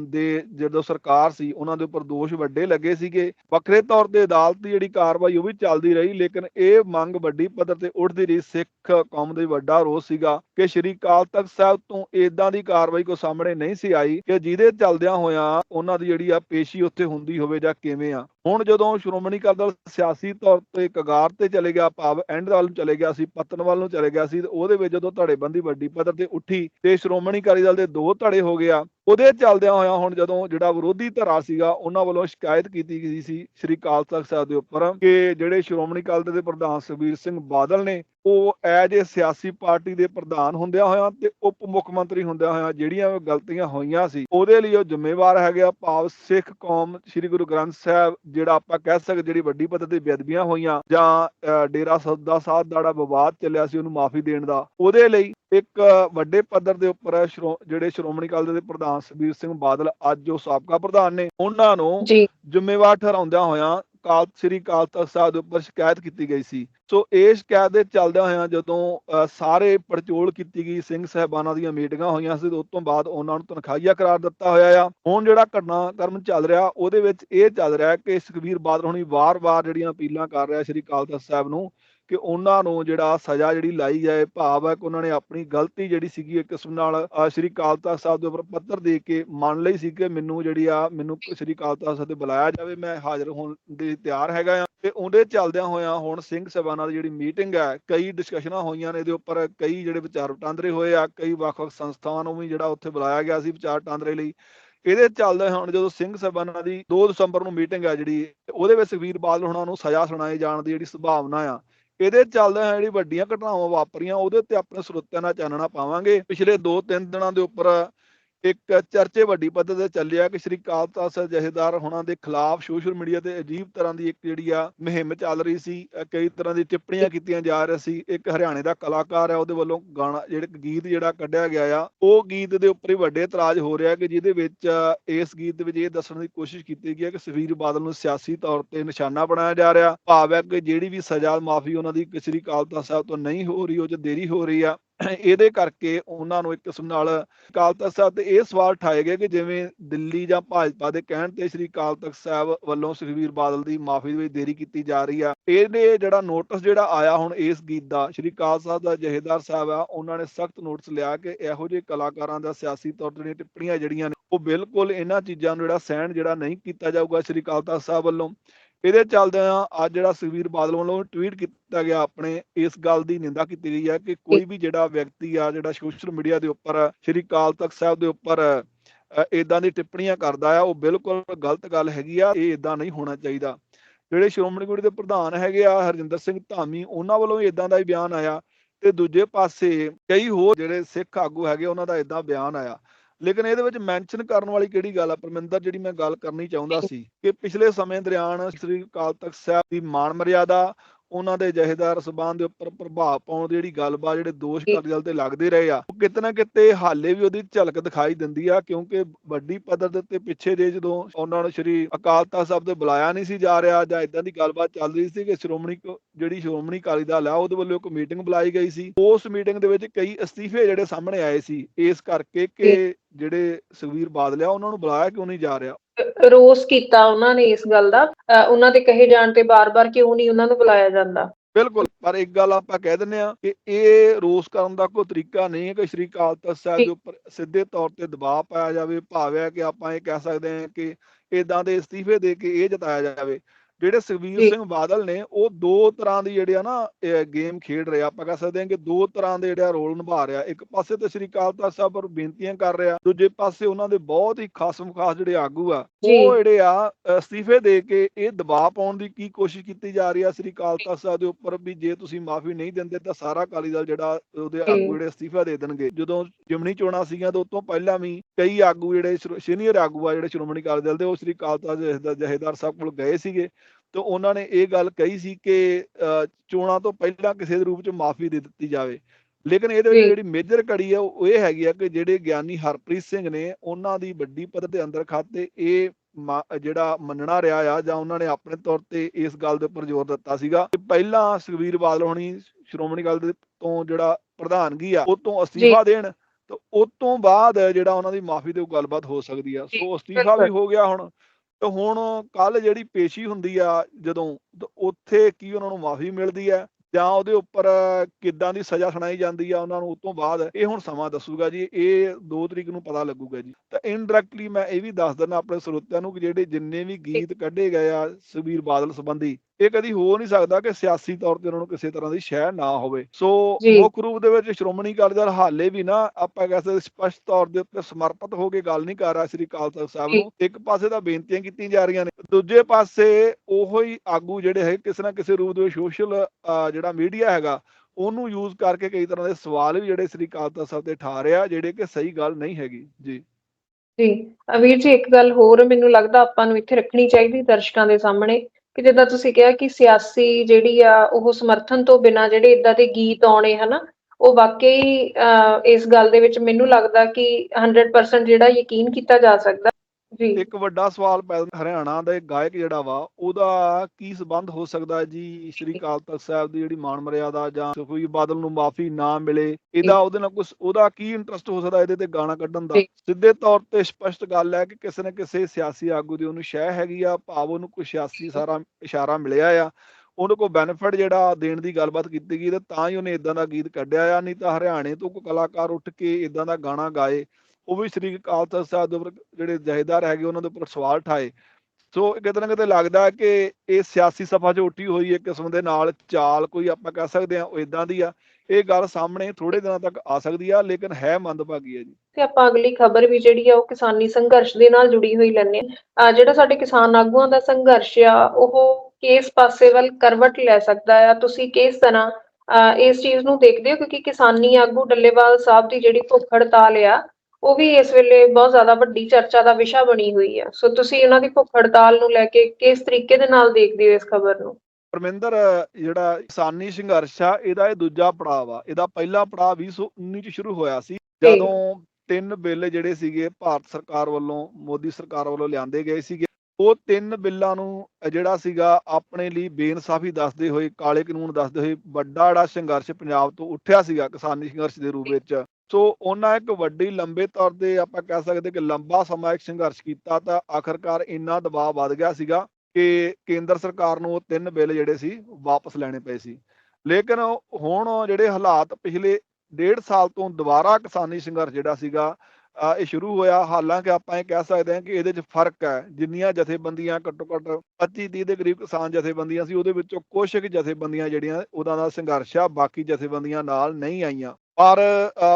ਦੇ ਜਦੋਂ ਸਰਕਾਰ ਸੀ ਉਹਨਾਂ ਦੇ ਉੱਪਰ ਦੋਸ਼ ਵੱਡੇ ਲੱਗੇ ਸੀਗੇ। ਵੱਖਰੇ ਤੌਰ ਤੇ ਅਦਾਲਤ ਦੀ ਜਿਹੜੀ ਕਾਰਵਾਈ ਉਹ ਵੀ ਚੱਲਦੀ ਰਹੀ ਲੇਕਿਨ ਇਹ ਮੰਗ ਵੱਡੀ ਪੱਧਰ ਤੇ ਉੱਠਦੀ ਰਹੀ। ਸਿੱਖ ਕੌਮ ਦੇ ਵੱਡਾ ਰੋਸ ਸੀਗਾ ਕਿ ਸ਼੍ਰੀ ਅਕਾਲ ਤਖਤ ਸਾਹਿਬ ਤੋਂ ਇਦਾਂ ਦੀ ਕਾਰਵਾਈ ਕੋ ਸਾਹਮਣੇ ਨਹੀਂ ਸੀ ਆਈ। ਕਿ ਜਿਹਦੇ ਚੱਲਦਿਆਂ ਹੋਇਆਂ ਉਹਨਾਂ ਦੀ ਜਿਹੜੀ ਆ ਪੇਸ਼ੀ ਉੱਥੇ ਹੁੰਦੀ ਹੋਵੇ ਜਾਂ ਕਿਵੇਂ ਆ। ਹੁਣ ਜਦੋਂ ਸ਼੍ਰੋਮਣੀ ਅਕਾਲੀ ਦਲ ਸਿਆਸੀ ਤੌਰ ਤੇ ਕਗਾਰ ਤੇ ਚਲੇ ਗਿਆ, ਭਾਵ ਐਂਡ ਵੱਲ ਨੂੰ ਚਲੇ ਗਿਆ ਸੀ, ਪਤਨ ਵੱਲ ਨੂੰ ਚਲੇ ਗਿਆ ਸੀ, ਤੇ ਉਹਦੇ ਵਿੱਚ ਜਦੋਂ ਧੜੇਬੰਦੀ ਵੱਡੀ ਪੱਧਰ ਤੇ ਉੱਠੀ ਤੇ ਸ਼੍ਰੋਮਣੀ ਅਕਾਲੀ ਦਲ ਦੇ ਦੋ ਧੜੇ ਹੋ ਗਿਆ ਉਹਦੇ ਚੱਲਦਿਆਂ ਹੋਇਆਂ ਹੁਣ ਜਦੋਂ ਜਿਹੜਾ ਵਿਰੋਧੀ ਧੜਾ ਸੀਗਾ, ਉਹਨਾਂ ਵੱਲੋਂ ਸ਼ਿਕਾਇਤ ਕੀਤੀ ਗਈ ਸੀ ਸ਼੍ਰੀ ਅਕਾਲ ਤਖਤ ਸਾਹਿਬ ਦੇ ਉੱਪਰ ਕਿ ਜਿਹੜੇ ਸ਼੍ਰੋਮਣੀ ਅਕਾਲੀ ਦਲ ਦੇ ਪ੍ਰਧਾਨ ਸੁਖਬੀਰ ਸਿੰਘ ਬਾਦਲ ਨੇ, ਉਹ ਐਜ ਏ ਸਿਆਸੀ ਪਾਰਟੀ ਦੇ ਪ੍ਰਧਾਨ ਹੁੰਦਿਆਂ ਹੋਇਆਂ ਤੇ ਉਪ ਮੁੱਖ ਮੰਤਰੀ ਹੁੰਦਿਆਂ ਹੋਇਆਂ ਜਿਹੜੀਆਂ ਗਲਤੀਆਂ ਹੋਈਆਂ ਸੀ, ਉਹਦੇ ਲਈ ਉਹ ਜ਼ਿੰਮੇਵਾਰ ਹੈਗਾ ਭਾਵ ਸਿੱਖ ਕੌਮ ਸ੍ਰੀ ਗੁਰੂ ਗ੍ਰੰਥ ਸਾਹਿਬ ਜਿਹੜਾ ਆਪਾਂ ਕਹਿ ਸਕਦੇ ਜਿਹੜੀ ਵੱਡੀ ਪੱਧਰ ਤੇ ਬੇਅਦਬੀਆਂ ਹੋਈਆਂ ਜਾਂ ਡੇਰਾ ਸੱਦਾ ਸਾਹਿਬ ਦਾ ਜਿਹੜਾ ਵਿਵਾਦ ਚੱਲਿਆ ਸੀ ਉਹਨੂੰ ਮਾਫੀ ਦੇਣ ਦਾ ਉਹਦੇ ਲਈ ਇੱਕ ਵੱਡੇ ਪੱਧਰ ਦੇ ਉੱਪਰ ਜਿਹੜੇ ਸ਼੍ਰੋਮਣੀ ਅਕਾਲੀ ਦਲ ਦੇ ਪ੍ਰਧਾਨ ਸੁਖਬੀਰ ਸਿੰਘ ਬਾਦਲ ਅੱਜ ਜੋ ਸਾਬਕਾ ਪ੍ਰਧਾਨ ਨੇ ਉਹਨਾਂ ਨੂੰ ਜ਼ਿੰਮੇਵਾਰ ਠਹਿਰਾਉਂਦਿਆਂ ਹੋਇਆਂ ਕਾਲ ਸ੍ਰੀ ਅਕਾਲ ਤਖਤ ਸਾਹਿਬ ਦੇ ਉੱਪਰ ਸ਼ਿਕਾਇਤ ਕੀਤੀ ਗਈ ਸੀ। ਸੋ ਇਹ ਸ਼ਿਕਾਇਤ ਦੇ ਚੱਲਦਿਆਂ ਹੋਇਆਂ ਜਦੋਂ ਅ, ਸਾਰੇ ਪੜਚੋਲ ਕੀਤੀ ਗਈ ਸਿੰਘ ਸਹਿਬਾਨਾਂ ਦੀਆਂ ਮੀਟਿੰਗਾਂ ਹੋਈਆਂ ਸੀ ਉਸ ਤੋਂ ਬਾਅਦ ਉਹਨਾਂ ਨੂੰ ਤਨਖਾਹੀਆ ਕਰਾਰ ਦਿੱਤਾ ਹੋਇਆ ਆ। ਹੁਣ ਜਿਹੜਾ ਘਟਨਾਕ੍ਰਮ ਚੱਲ ਰਿਹਾ ਉਹਦੇ ਵਿੱਚ ਇਹ ਚੱਲ ਰਿਹਾ ਕਿ ਸੁਖਬੀਰ ਬਾਦਲ ਹੁਣੀ ਵਾਰ-ਵਾਰ ਜਿਹੜੀਆਂ ਅਪੀਲਾਂ ਕਰ ਰਿਹਾ ਸ੍ਰੀ ਅਕਾਲ ਤਖਤ ਸਾਹਿਬ ਨੂੰ ਕਿ ਉਹਨਾਂ ਨੂੰ ਜਿਹੜਾ ਸਜ਼ਾ ਜਿਹੜੀ ਲਾਈ ਜਾਏ, ਭਾਵ ਹੈ ਕਿ ਉਹਨਾਂ ਨੇ ਆਪਣੀ ਗਲਤੀ ਜਿਹੜੀ ਸੀਗੀ ਇੱਕ ਕਿਸਮ ਨਾਲ ਸ੍ਰੀ ਅਕਾਲ ਤਖਤ ਸਾਹਿਬ ਦੇ ਉੱਪਰ ਪੱਤਰ ਦੇ ਕੇ ਮੰਨ ਲਈ ਸੀ ਕਿ ਮੈਨੂੰ ਜਿਹੜੀ ਆ, ਮੈਨੂੰ ਸ੍ਰੀ ਅਕਾਲ ਤਖਤ ਸਾਹਿਬ ਤੇ ਬੁਲਾਇਆ ਜਾਵੇ, ਮੈਂ ਹਾਜ਼ਰ ਹੋਣ ਦੇ ਤਿਆਰ ਹੈਗਾ ਆ। ਤੇ ਉਹਦੇ ਚੱਲਦਿਆਂ ਹੋਇਆਂ ਹੁਣ ਸਿੰਘ ਸਭਾਨਾਂ ਦੀ ਜਿਹੜੀ ਮੀਟਿੰਗ ਹੈ, ਕਈ ਡਿਸਕਸ਼ਨਾਂ ਹੋਈਆਂ ਨੇ ਇਹਦੇ ਉੱਪਰ, ਕਈ ਜਿਹੜੇ ਵਿਚਾਰ ਵਟਾਂਦਰੇ ਹੋਏ ਆ, ਕਈ ਵੱਖ-ਵੱਖ ਸੰਸਥਾਵਾਂ ਨੂੰ ਵੀ ਜਿਹੜਾ ਉੱਥੇ ਬੁਲਾਇਆ ਗਿਆ ਸੀ ਵਿਚਾਰ ਵਟਾਂਦਰੇ ਲਈ। ਇਹਦੇ ਚੱਲਦੇ ਹੁਣ ਜਦੋਂ ਸਿੰਘ ਸਭਾਨਾਂ ਦੀ 2 ਦਸੰਬਰ ਨੂੰ ਮੀਟਿੰਗ ਹੈ ਜਿਹੜੀ, ਉਹਦੇ ਵਿੱਚ ਸੁਖਬੀਰ ਬਾਦਲ ਹੁਣਾਂ ਨੂੰ ਸਜ਼ਾ ਸੁਣਾਏ ਜਾਣ ਦੀ ਜਿਹੜੀ ਸੰਭਾਵਨਾ ਆ ਇਹਦੇ ਚੱਲਦਿਆਂ ਜਿਹੜੀ ਵੱਡੀਆਂ ਘਟਨਾਵਾਂ ਵਾਪਰੀਆਂ, ਉਹਦੇ ਤੇ ਆਪਣੇ ਸਰੋਤਿਆਂ ਨਾਲ ਚਾਨਣਾ ਪਾਵਾਂਗੇ। ਪਿਛਲੇ 2-3 ਦਿਨਾਂ ਦੇ ਉੱਪਰ ਇੱਕ ਚਰਚੇ ਵੱਡੀ ਪੱਧਰ ਤੇ ਚੱਲਿਆ ਕਿ ਸ਼੍ਰੀ ਕਾਲਤਾ ਸਾਹਿਬ ਜਥੇਦਾਰ ਹੁਣਾਂ ਦੇ ਖਿਲਾਫ ਸੋਸ਼ਲ ਮੀਡੀਆ ਤੇ ਅਜੀਬ ਤਰ੍ਹਾਂ ਦੀ ਇੱਕ ਜਿਹੜੀ ਆ ਮੁਹਿੰਮ ਚੱਲ ਰਹੀ ਸੀ ਕਈ ਤਰ੍ਹਾਂ ਦੀ ਟਿੱਪਣੀਆਂ ਕੀਤੀਆਂ ਜਾ ਰਹੀਆਂ ਸੀ। ਇੱਕ ਹਰਿਆਣੇ ਦਾ ਕਲਾਕਾਰ ਹੈ ਉਹਦੇ ਵੱਲੋਂ ਗਾਣਾ, ਜਿਹੜੇ ਗੀਤ ਜਿਹੜਾ ਕੱਢਿਆ ਗਿਆ ਆ, ਉਹ ਗੀਤ ਦੇ ਉੱਪਰ ਹੀ ਵੱਡੇ ਇਤਰਾਜ਼ ਹੋ ਰਿਹਾ ਕਿ ਜਿਹਦੇ ਵਿੱਚ ਇਸ ਗੀਤ ਦੇ ਵਿੱਚ ਇਹ ਦੱਸਣ ਦੀ ਕੋਸ਼ਿਸ਼ ਕੀਤੀ ਗਈ ਹੈ ਕਿ ਸੁਖਬੀਰ ਬਾਦਲ ਨੂੰ ਸਿਆਸੀ ਤੌਰ ਤੇ ਨਿਸ਼ਾਨਾ ਬਣਾਇਆ ਜਾ ਰਿਹਾ। ਭਾਵ ਹੈ ਕਿ ਜਿਹੜੀ ਵੀ ਸਜ਼ਾ ਮਾਫੀ ਉਹਨਾਂ ਦੀ ਸ੍ਰੀ ਕਾਲਤਾ ਸਾਹਿਬ ਤੋਂ ਨਹੀਂ ਹੋ ਰਹੀ, ਉਹ 'ਚ ਦੇਰੀ ਹੋ ਰਹੀ ਆ। ਇਹਦੇ ਕਰਕੇ ਉਹਨਾਂ ਨੂੰ ਇੱਕ ਕਿਸਮ ਨਾਲ ਅਕਾਲ ਤਖਤ ਸਾਹਿਬ ਤੇ ਇਹ ਸਵਾਲ ਠਾਏ ਗਏ ਕਿ ਜਿਵੇਂ ਦਿੱਲੀ ਜਾਂ ਭਾਜਪਾ ਦੇ ਕਹਿਣ ਤੇ ਸ੍ਰੀ ਅਕਾਲ ਤਖਤ ਸਾਹਿਬ ਵੱਲੋਂ ਸੁਖਬੀਰ ਬਾਦਲ ਦੀ ਮਾਫੀ ਦੇ ਵਿੱਚ ਦੇਰੀ ਕੀਤੀ ਜਾ ਰਹੀ ਆ, ਇਹਦੇ ਜਿਹੜਾ ਨੋਟਿਸ ਜਿਹੜਾ ਆਇਆ ਹੁਣ ਇਸ ਗੀਤ ਦਾ, ਸ੍ਰੀ ਅਕਾਲ ਸਾਹਿਬ ਦਾ ਜਹੇਦਾਰ ਸਾਹਿਬ ਆ, ਉਹਨਾਂ ਨੇ ਸਖਤ ਨੋਟਿਸ ਲਿਆ ਕਿ ਇਹੋ ਜਿਹੇ ਕਲਾਕਾਰਾਂ ਦਾ ਸਿਆਸੀ ਤੌਰ ਤੇ ਜਿਹੜੀਆਂ ਟਿੱਪਣੀਆਂ ਜਿਹੜੀਆਂ ਨੇ, ਉਹ ਬਿਲਕੁਲ ਇਹਨਾਂ ਚੀਜ਼ਾਂ ਨੂੰ ਜਿਹੜਾ ਸਹਿਣ ਜਿਹੜਾ ਨਹੀਂ ਕੀਤਾ ਜਾਊਗਾ ਸ੍ਰੀ ਅਕਾਲ ਤਖਤ ਸਾਹਿਬ ਵੱਲੋਂ। ਇਹਦੇ ਚੱਲਦਿਆਂ ਅੱਜ ਜਿਹੜਾ ਸੁਖਬੀਰ ਬਾਦਲ ਵੱਲੋਂ ਟਵੀਟ ਕੀਤਾ ਗਿਆ ਆਪਣੇ ਇਸ ਗੱਲ ਦੀ ਨਿੰਦਾ ਕੀਤੀ ਗਈ ਹੈ ਕਿ ਕੋਈ ਵੀ ਜਿਹੜਾ ਵਿਅਕਤੀ ਆ ਜਿਹੜਾ ਸੋਸ਼ਲ ਮੀਡੀਆ ਦੇ ਉੱਪਰ ਸ਼੍ਰੀ ਅਕਾਲ ਤਖਤ ਸਾਹਿਬ ਦੇ ਉੱਪਰ ਇਦਾਂ ਦੀ ਟਿੱਪਣੀਆਂ ਕਰਦਾ ਆ ਉਹ ਬਿਲਕੁਲ ਗਲਤ ਗੱਲ ਹੈਗੀ ਆ ਇਹ ਇਦਾਂ ਨਹੀਂ ਹੋਣਾ ਚਾਹੀਦਾ। ਜਿਹੜੇ ਸ਼੍ਰੋਮਣੀ ਕਮੇਟੀ ਦੇ ਪ੍ਰਧਾਨ ਹੈਗੇ ਆ ਹਰਜਿੰਦਰ ਸਿੰਘ ਧਾਮੀ ਉਹਨਾਂ ਵੱਲੋਂ ਵੀ ਇਦਾਂ ਦਾ ਹੀ ਬਿਆਨ ਆਇਆ। ਤੇ ਦੂਜੇ ਪਾਸੇ ਕਈ ਹੋਰ ਜਿਹੜੇ ਸਿੱਖ ਆਗੂ ਹੈਗੇ ਉਹਨਾਂ ਦਾ ਇਦਾਂ ਬਿਆਨ ਆਇਆ। ਲੇਕਿਨ ਇਹਦੇ ਵਿੱਚ ਮੈਂਸ਼ਨ ਕਰਨ ਵਾਲੀ ਕਿਹੜੀ ਗੱਲ ਆ? ਪਰਮਿੰਦਰ ਜਿਹੜੀ ਮੈਂ ਗੱਲ ਕਰਨੀ ਚਾਹੁੰਦਾ ਸੀ ਕਿ ਪਿਛਲੇ ਸਮੇਂ ਦਰਿਆਨ ਸ੍ਰੀ ਅਕਾਲ ਤਖਤ ਸਾਹਿਬ ਦੀ ਮਾਣ ਮਰਿਆਦਾ ਉਹਨਾਂ ਦੇ ਜਹੇਦਾਰ ਸਬਾਨ ਦੇ ਉੱਪਰ ਪ੍ਰਭਾਵ ਪਾਉਣ ਦੀ ਜਿਹੜੀ ਗੱਲਬਾਤ ਜਿਹੜੇ ਦੋਸ਼ ਦਲ ਤੇ ਲੱਗਦੇ ਰਹੇ ਆ ਉਹ ਕਿਤੇ ਨਾ ਕਿਤੇ ਹਾਲੇ ਵੀ ਉਹਦੀ ਝਲਕ ਦਿਖਾਈ ਦਿੰਦੀ ਆ ਕਿਉਂਕਿ ਵੱਡੀ ਪੱਧਰ ਦੇ ਉੱਤੇ ਪਿੱਛੇ ਜੇ ਜਦੋਂ ਉਹਨਾਂ ਨੂੰ ਸ੍ਰੀ ਅਕਾਲ ਤਖਤ ਸਾਹਿਬ ਦੇ ਬੁਲਾਇਆ ਨਹੀਂ ਸੀ ਜਾ ਰਿਹਾ ਜਾਂ ਇਦਾਂ ਦੀ ਗੱਲਬਾਤ ਚੱਲ ਰਹੀ ਸੀ ਕਿ ਸ਼੍ਰੋਮਣੀ ਜਿਹੜੀ ਸ਼੍ਰੋਮਣੀ ਅਕਾਲੀ ਦਲ ਆ ਉਹਦੇ ਵੱਲੋਂ ਇੱਕ ਮੀਟਿੰਗ ਬੁਲਾਈ ਗਈ ਸੀ। ਉਸ ਮੀਟਿੰਗ ਦੇ ਵਿੱਚ ਕਈ ਅਸਤੀਫੇ ਜਿਹੜੇ ਸਾਹਮਣੇ ਆਏ ਸੀ ਇਸ ਕਰਕੇ ਕਿ ਜਿਹੜੇ ਸੁਖਵੀਰ ਬਾਦਲ ਆ ਉਹਨਾਂ ਨੂੰ ਬੁਲਾਇਆ ਕਿਉਂ ਨਹੀਂ ਜਾ ਰਿਹਾ? ਰੋਸ ਕੀਤਾ ਉਹਨਾਂ ਨੇ ਇਸ ਗੱਲ ਦਾ। ਉਹਨਾਂ ਦੇ ਕਹੇ ਜਾਣ ਤੇ ਬਾਰ-ਬਾਰ ਕਿਉਂ ਨਹੀਂ ਉਹਨਾਂ ਨੂੰ ਬੁਲਾਇਆ ਜਾਂਦਾ? ਬਿਲਕੁਲ ਪਰ ਇੱਕ ਗੱਲ ਆਪਾਂ ਕਹਿ ਦਿੰਦੇ ਆ ਕਿ ਇਹ ਰੋਸ ਕਰਨ ਦਾ ਕੋਈ ਤਰੀਕਾ ਨਹੀਂ ਹੈ ਕਿ ਸ਼੍ਰੀ ਅਕਾਲ ਤਖਤ ਸਾਹਿਬ ਦੇ। ਉੱਪਰ ਸਿੱਧੇ ਤੌਰ ਤੇ ਦਬਾਅ ਪਾਇਆ ਜਾਵੇ। ਭਾਵਿਆ ਕਿ ਆਪਾਂ ਇਹ ਕਹਿ ਸਕਦੇ ਹਾਂ ਕਿ ਇਦਾਂ ਦੇ ਅਸਤੀਫੇ ਦੇ ਕੇ ਇਹ ਜਤਾਇਆ ਜਾਵੇ। ਜਿਹੜੇ ਸੁਖਵੀਰ। ਸਿੰਘ ਬਾਦਲ ਨੇ ਉਹ ਦੋ ਤਰ੍ਹਾਂ ਦੀ ਜਿਹੜੇ ਆ ਨਾ ਗੇਮ ਖੇਡ ਰਿਹਾ ਆਪਾਂ ਕਹਿ ਸਕਦੇ ਹਾਂ ਕਿ ਦੋ ਤਰ੍ਹਾਂ ਦੇ ਜਿਹੜਾ ਰੋਲ ਨਿਭਾ ਰਿਹਾ ਇੱਕ ਪਾਸੇ ਤੇ ਸ਼੍ਰੀ ਅਕਾਲ ਤਖਤ ਸਾਹਿਬ ਪਰ ਬੇਨਤੀਆਂ ਕਰ ਰਿਹਾ ਦੂਜੇ ਪਾਸੇ ਉਹਨਾਂ ਦੇ ਬਹੁਤ ਹੀ ਖਾਸਮ ਖਾਸ ਜਿਹੜੇ ਆਗੂ ਆ। ਉਹ ਜਿਹੜੇ ਆ ਅਸਤੀਫੇ ਦੇ ਕੇ ਇਹ ਦਬਾਅ ਪਾਉਣ ਦੀ ਕੀ ਕੋਸ਼ਿਸ਼ ਕੀਤੀ ਜਾ ਰਹੀ ਆ ਸ੍ਰੀ ਅਕਾਲ ਤਖਤ ਸਾਹਿਬ ਦੇ ਉੱਪਰ ਵੀ ਜੇ ਤੁਸੀਂ ਮਾਫੀ ਨਹੀਂ ਦਿੰਦੇ ਤਾਂ ਸਾਰਾ ਅਕਾਲੀ ਦਲ ਜਿਹੜਾ ਉਹਦੇ। ਆਗੂ ਜਿਹੜੇ ਅਸਤੀਫਾ ਦੇ ਦੇਣਗੇ ਜਦੋਂ ਜਿਮਣੀ ਚੋਣਾਂ ਸੀਗੀਆਂ ਤਾਂ ਉਸ ਤੋਂ ਪਹਿਲਾਂ ਵੀ ਕਈ ਆਗੂ ਜਿਹੜੇ ਸੀਨੀਅਰ ਆਗੂ ਆ ਜਿਹੜੇ ਸ਼੍ਰੋਮਣੀ ਅਕਾਲੀ ਦਲ ਦੇ ਉਹ ਸ੍ਰੀ ਜਥੇਦਾਰ- ਜਥੇਦਾਰ ਸਾਹਿਬ ਕੋਲ ਗਏ ਸੀਗੇ ਤੇ ਉਹਨਾਂ ਨੇ ਇਹ ਗੱਲ ਕਹੀ ਸੀ ਕਿ ਚੋਣਾਂ ਤੋਂ ਪਹਿਲਾਂ ਕਿਸੇ ਦੇ ਰੂਪ 'ਚ ਮਾਫੀ ਦੇ ਦਿੱਤੀ ਜਾਵੇ ਲੇਕਿਨ ਇਹਦੇ ਵਿੱਚ। ਜਿਹੜੀ ਮੇਜਰ ਕੜੀ ਆ ਉਹ ਇਹ ਹੈਗੀ ਆ ਕਿ ਜਿਹੜੇ ਗਿਆਨੀ ਹਰਪ੍ਰੀਤ ਸਿੰਘ ਨੇ ਉਹਨਾਂ ਦੀ ਵੱਡੀ ਪੱਧਰ ਤੇ ਅੰਦਰ ਖਾਤੇ ਇਹ ਜਿਹੜਾ ਮੰਨਣਾ ਰਿਹਾ ਆ ਜਾਂ ਉਹਨਾਂ ਨੇ ਆਪਣੇ ਤੌਰ ਤੇ ਇਸ ਗੱਲ ਦੇ ਉੱਪਰ ਜ਼ੋਰ ਦਿੱਤਾ ਸੀਗਾ ਕਿ ਪਹਿਲਾਂ ਸੁਖਵੀਰ ਬਾਦਲ ਹੋਣੀ ਸ਼੍ਰੋਮਣੀ ਅਕਾਲੀ ਦਲ ਤੋਂ ਜਿਹੜਾ ਪ੍ਰਧਾਨਗੀ ਆ ਉਹ ਤੋਂ ਅਸਤੀਫਾ ਦੇਣ ਤੇ ਉਸ ਤੋਂ ਬਾਅਦ ਜਿਹੜਾ ਉਹਨਾਂ ਦੀ ਮਾਫੀ ਤੇ ਗੱਲਬਾਤ ਹੋ ਸਕਦੀ ਆ ਸੋ ਅਸਤੀਫਾ ਵੀ। ਹੋ ਗਿਆ ਹੁਣ ਤੇ ਹੁਣ ਕੱਲ ਜਿਹੜੀ ਪੇਸ਼ੀ ਹੁੰਦੀ ਆ ਜਦੋਂ ਉੱਥੇ ਕੀ ਉਹਨਾਂ ਨੂੰ ਮਾਫੀ ਮਿਲਦੀ ਆ ਜਾਂ ਉਹਦੇ ਉੱਪਰ ਕਿੱਦਾਂ ਦੀ ਸਜ਼ਾ ਸੁਣਾਈ ਜਾਂਦੀ ਆ ਉਹਨਾਂ ਨੂੰ ਉਸ ਤੋਂ ਬਾਅਦ ਇਹ ਹੁਣ ਸਮਾਂ ਦੱਸੂਗਾ ਜੀ ਇਹ 2 ਤਰੀਕ ਨੂੰ ਪਤਾ ਲੱਗੂਗਾ ਜੀ। ਤਾਂ ਇਨਡਾਇਰੈਕਟਲੀ ਮੈਂ ਇਹ ਵੀ ਦੱਸ ਦਿੰਦਾ ਆਪਣੇ ਸਰੋਤਿਆਂ ਨੂੰ ਕਿ ਜਿਹੜੇ ਜਿੰਨੇ ਵੀ ਗੀਤ ਕੱਢੇ ਗਏ ਆ ਸੁਖਬੀਰ ਬਾਦਲ ਸੰਬੰਧੀ ਇਹ ਕਦੀ ਹੋ ਨਹੀਂ ਸਕਦਾ ਕਿ ਸਿਆਸੀ ਤੌਰ ਤੇ ਉਹਨਾਂ ਨੂੰ ਕਿਸੇ ਤਰ੍ਹਾਂ ਦੀ ਸ਼ਹਿ ਨਾ ਹੋਵੇ। ਸੋ। ਮੁੱਖ ਰੂਪ ਦੇ ਵਿੱਚ ਸ਼੍ਰੋਮਣੀ ਅਕਾਲੀ ਦਲ ਹਾਲੇ ਵੀ ਨਾ ਆਪਾਂ ਕਹਿ ਸਕਦੇ ਸਪਸ਼ਟ ਤੌਰ ਦੇ ਉੱਤੇ ਸਮਰਪਿਤ ਹੋ ਕੇ ਗੱਲ ਨਹੀਂ ਕਰ ਰਿਹਾ ਸ੍ਰੀ ਅਕਾਲ ਤਖਤ ਸਾਹਿਬ। ਨੂੰ। ਇੱਕ ਪਾਸੇ ਤਾਂ ਬੇਨਤੀਆਂ ਕੀਤੀਆਂ ਜਾ ਰਹੀਆਂ ਨੇ ਦੂਜੇ ਪਾਸੇ ਉਹੋ ਹੀ ਆਗੂ ਜਿਹੜੇ ਹੈ ਕਿਸੇ ਨਾ ਕਿਸੇ ਰੂਪ ਦੇ ਵਿੱਚ ਸੋਸ਼ਲ ਜਿਹੜਾ ਮੀਡੀਆ ਹੈਗਾ ਉਹਨੂੰ ਯੂਜ਼ ਕਰਕੇ ਕਈ ਤਰ੍ਹਾਂ ਦੇ ਸਵਾਲ ਵੀ ਜਿਹੜੇ ਸ੍ਰੀ ਅਕਾਲ ਤਖਤ ਸਾਹਿਬ ਤੇ ਠਾ ਰਿਹਾ ਜਿਹੜੇ ਕਿ ਸਹੀ ਗੱਲ ਨਹੀਂ ਹੈਗੀ। ਜੀ। ਜੀ। ਅ, ਵੀਰ ਜੀ ਇੱਕ ਗੱਲ ਹੋਰ ਮੈਨੂੰ ਲੱਗਦਾ ਆਪਾਂ ਨੂੰ ਇੱਥੇ ਰੱਖਣੀ ਚਾਹੀਦੀ ਦਰਸ਼ਕਾਂ ਦੇ ਸਾਹਮਣੇ। ਕਿ ਜਿੱਦਾਂ ਤੁਸੀਂ ਕਿਹਾ ਕਿ ਸਿਆਸੀ ਜਿਹੜੀ ਆ ਉਹ ਸਮਰਥਨ ਤੋਂ ਬਿਨਾ ਜਿਹੜੇ ਇਦਾਂ ਦੇ ਗੀਤ ਆਉਣੇ ਹਨਾ ਉਹ ਵਾਕਈ ਅ, ਇਸ ਗੱਲ ਦੇ ਵਿੱਚ ਮੈਨੂੰ ਲੱਗਦਾ ਕਿ 100% ਜਿਹੜਾ ਯਕੀਨ ਕੀਤਾ ਜਾ ਸਕਦਾ। ਇੱਕ ਵੱਡਾ ਸਵਾਲ ਪੈਦਾ ਹਰਿਆਣਾ ਦਾ ਇੱਕ ਗਾਇਕ ਜਿਹੜਾ ਵਾ ਉਹਦਾ ਕੀ ਸਬੰਧ ਹੋ ਸਕਦਾ ਜੀ? ਸ੍ਰੀ ਅਕਾਲ ਤਖਤ ਸਾਹਿਬ ਦੀ ਜਿਹੜੀ ਮਾਣ ਮਰਿਆਦਾ ਜਾਂ ਸੁਖਬੀਰ ਬਾਦਲ ਨੂੰ ਮਾਫੀ ਨਾ ਮਿਲੇ ਇਹਦਾ ਉਹਦੇ ਨਾਲ ਕੁਝ ਉਹਦਾ ਕੀ ਇੰਟਰਸਟ ਹੋ ਸਕਦਾ ਇਹਦੇ ਤੇ ਗਾਣਾ ਕੱਢਣ ਦਾ। ਸਿੱਧੇ ਤੌਰ ਤੇ ਸਪਸ਼ਟ ਗੱਲ ਹੈ ਕਿ ਕਿਸੇ ਨਾ ਕਿਸੇ ਸਿਆਸੀ ਆਗੂ ਦੀ ਉਹਨੂੰ ਸ਼ਹਿ ਹੈਗੀ ਆ ਭਾਵ ਉਹਨੂੰ ਕੋਈ ਸਿਆਸੀ ਸਾਰਾ ਇਸ਼ਾਰਾ ਮਿਲਿਆ ਆ। ਉਹਨੂੰ ਕੋਈ ਬੈਨੀਫਿਟ ਜਿਹੜਾ ਦੇਣ ਦੀ ਗੱਲਬਾਤ ਕੀਤੀ ਗਈ ਤੇ ਤਾਂ ਹੀ ਉਹਨੇ ਇਦਾਂ ਦਾ ਗੀਤ ਕੱਢਿਆ ਆ ਨਹੀਂ ਤਾਂ ਹਰਿਆਣੇ ਤੋਂ ਕੋਈ ਕਲਾਕਾਰ ਉੱਠ ਕੇ ਇਦਾਂ ਦਾ ਗਾਣਾ ਗਾਏ। ਉਹ ਵੀ ਸ੍ਰੀ ਅਕਾਲ ਤਖਤ ਸਾਹਿਬ ਦੇ ਉੱਪਰ ਜਿਹੜੇ ਜਹੇਦਾਰ ਹੈਗੇ, ਉਹਨਾਂ ਦੇ ਉੱਪਰ ਸਵਾਲ ਠਾਏ ਸੋ ਕਿਤੇ ਨਾ ਕਿਤੇ ਲੱਗਦਾ ਕਿ ਇਹ ਸਿਆਸੀ ਸਭਾ 'ਚ ਉੱਠੀ ਹੋਈ ਇੱਕ ਕਿਸਮ ਦੇ ਨਾਲ ਚਾਲ ਕੋਈ ਆਪਾਂ ਕਹਿ ਸਕਦੇ ਹਾਂ ਉਹ ਇਦਾਂ ਦੀ ਆ, ਇਹ ਗੱਲ ਸਾਹਮਣੇ ਥੋੜੇ ਦਿਨਾਂ ਤੱਕ ਆ ਸਕਦੀ ਆ, ਲੇਕਿਨ ਹੈ ਮੰਦਭਾਗੀ ਹੈ ਜੀ। ਤੇ ਆਪਾਂ ਅਗਲੀ ਖਬਰ ਵੀ ਜਿਹੜੀ ਆ, ਉਹ ਕਿਸਾਨੀ ਸੰਘਰਸ਼ ਦੇ ਨਾਲ ਜੁੜੀ ਹੋਈ ਲੈਂਦੇ ਆ, ਜਿਹੜਾ ਸਾਡੇ ਕਿਸਾਨ ਆਗੂਆਂ ਦਾ ਸੰਘਰਸ਼ ਆ, ਉਹ ਕਿਸ ਪਾਸੇ ਵੱਲ ਕਰਵਟ ਲੈ ਸਕਦਾ ਆ? ਤੁਸੀਂ ਕਿਸ ਤਰ੍ਹਾਂ ਇਸ ਚੀਜ਼ ਨੂੰ ਦੇਖਦੇ ਹੋ? ਕਿਉਂਕਿ ਕਿਸਾਨੀ ਆਗੂ ਡੱਲੇਵਾਲ ਸਾਹਿਬ ਦੀ ਜਿਹੜੀ ਭੁੱਖ ਹੜਤਾਲ ਆ ਉਹ ਵੀ ਇਸ ਵੇਲੇ ਬਹੁਤ ਜ਼ਿਆਦਾ ਵੱਡੀ ਚਰਚਾ ਦਾ ਵਿਸ਼ਾ ਬਣੀ ਹੋਈ ਆ। ਸੋ ਤੁਸੀਂ ਉਹਨਾਂ ਦੀ ਭੁੱਖ ਹੜਤਾਲ ਨੂੰ ਲੈ ਕੇ ਕਿਸ ਤਰੀਕੇ ਦੇ ਨਾਲ ਦੇਖਦੇ ਹੋ ਇਸ ਖਬਰ ਨੂੰ? ਪਰਮਿੰਦਰ ਜਿਹੜਾ ਕਿਸਾਨੀ ਸੰਘਰਸ਼ ਆ ਇਹਦਾ ਇਹ ਦੂਜਾ ਪੜਾਅ ਆ। ਇਹਦਾ ਪਹਿਲਾ ਪੜਾਅ 2019 ਚ ਸ਼ੁਰੂ ਹੋਇਆ ਸੀ। ਜਦੋਂ ਤਿੰਨ ਬਿੱਲ ਜਿਹੜੇ ਸੀਗੇ ਭਾਰਤ ਸਰਕਾਰ ਵੱਲੋਂ ਮੋਦੀ ਸਰਕਾਰ ਵੱਲੋਂ ਲਿਆਂਦੇ ਗਏ ਸੀਗੇ ਉਹ ਤਿੰਨ ਬਿੱਲਾਂ ਨੂੰ ਜਿਹੜਾ ਸੀਗਾ ਆਪਣੇ ਲਈ ਬੇਇਨਸਾਫੀ ਦੱਸਦੇ ਹੋਏ ਕਾਲੇ ਕਾਨੂੰਨ ਦੱਸਦੇ ਹੋਏ ਵੱਡਾ ਜਿਹੜਾ ਸੰਘਰਸ਼ ਪੰਜਾਬ ਤੋਂ ਉੱਠਿਆ ਸੀਗਾ ਕਿਸਾਨੀ ਸੰਘਰਸ਼ ਦੇ ਰੂਪ ਵਿੱਚ। ਸੋ ਉਹਨਾਂ ਇੱਕ ਵੱਡੀ ਲੰਬੇ ਤੌਰ ਤੇ ਆਪਾਂ ਕਹਿ ਸਕਦੇ ਕਿ ਲੰਬਾ ਸਮਾਂ ਇੱਕ ਸੰਘਰਸ਼ ਕੀਤਾ ਤਾਂ ਆਖਰਕਾਰ ਇੰਨਾ ਦਬਾਅ ਵੱਧ ਗਿਆ ਸੀਗਾ ਕਿ ਕੇਂਦਰ ਸਰਕਾਰ ਨੂੰ ਉਹ ਤਿੰਨ ਬਿੱਲ ਜਿਹੜੇ ਸੀ ਵਾਪਸ ਲੈਣੇ ਪਏ ਸੀ। ਲੇਕਿਨ ਹੁਣ ਜਿਹੜੇ ਹਾਲਾਤ ਪਿਛਲੇ ਡੇਢ ਸਾਲ ਤੋਂ ਦੁਬਾਰਾ ਕਿਸਾਨੀ ਸੰਘਰਸ਼ ਜਿਹੜਾ ਸੀਗਾ ਇਹ ਸ਼ੁਰੂ ਹੋਇਆ। ਹਾਲਾਂਕਿ ਆਪਾਂ ਇਹ ਕਹਿ ਸਕਦੇ ਹਾਂ ਕਿ ਇਹਦੇ 'ਚ ਫ਼ਰਕ ਹੈ। ਜਿੰਨੀਆਂ ਜਥੇਬੰਦੀਆਂ ਘੱਟੋ ਘੱਟ 25 30 ਦੇ ਕਰੀਬ ਕਿਸਾਨ ਜਥੇਬੰਦੀਆਂ ਸੀ, ਉਹਦੇ ਵਿੱਚੋਂ ਕੁਝ ਕੁ ਜਥੇਬੰਦੀਆਂ ਜਿਹੜੀਆਂ ਉਹਨਾਂ ਦਾ ਸੰਘਰਸ਼ ਆ, ਬਾਕੀ ਜਥੇਬੰਦੀਆਂ ਨਾਲ ਨਹੀਂ ਆਈਆਂ। ਪਰ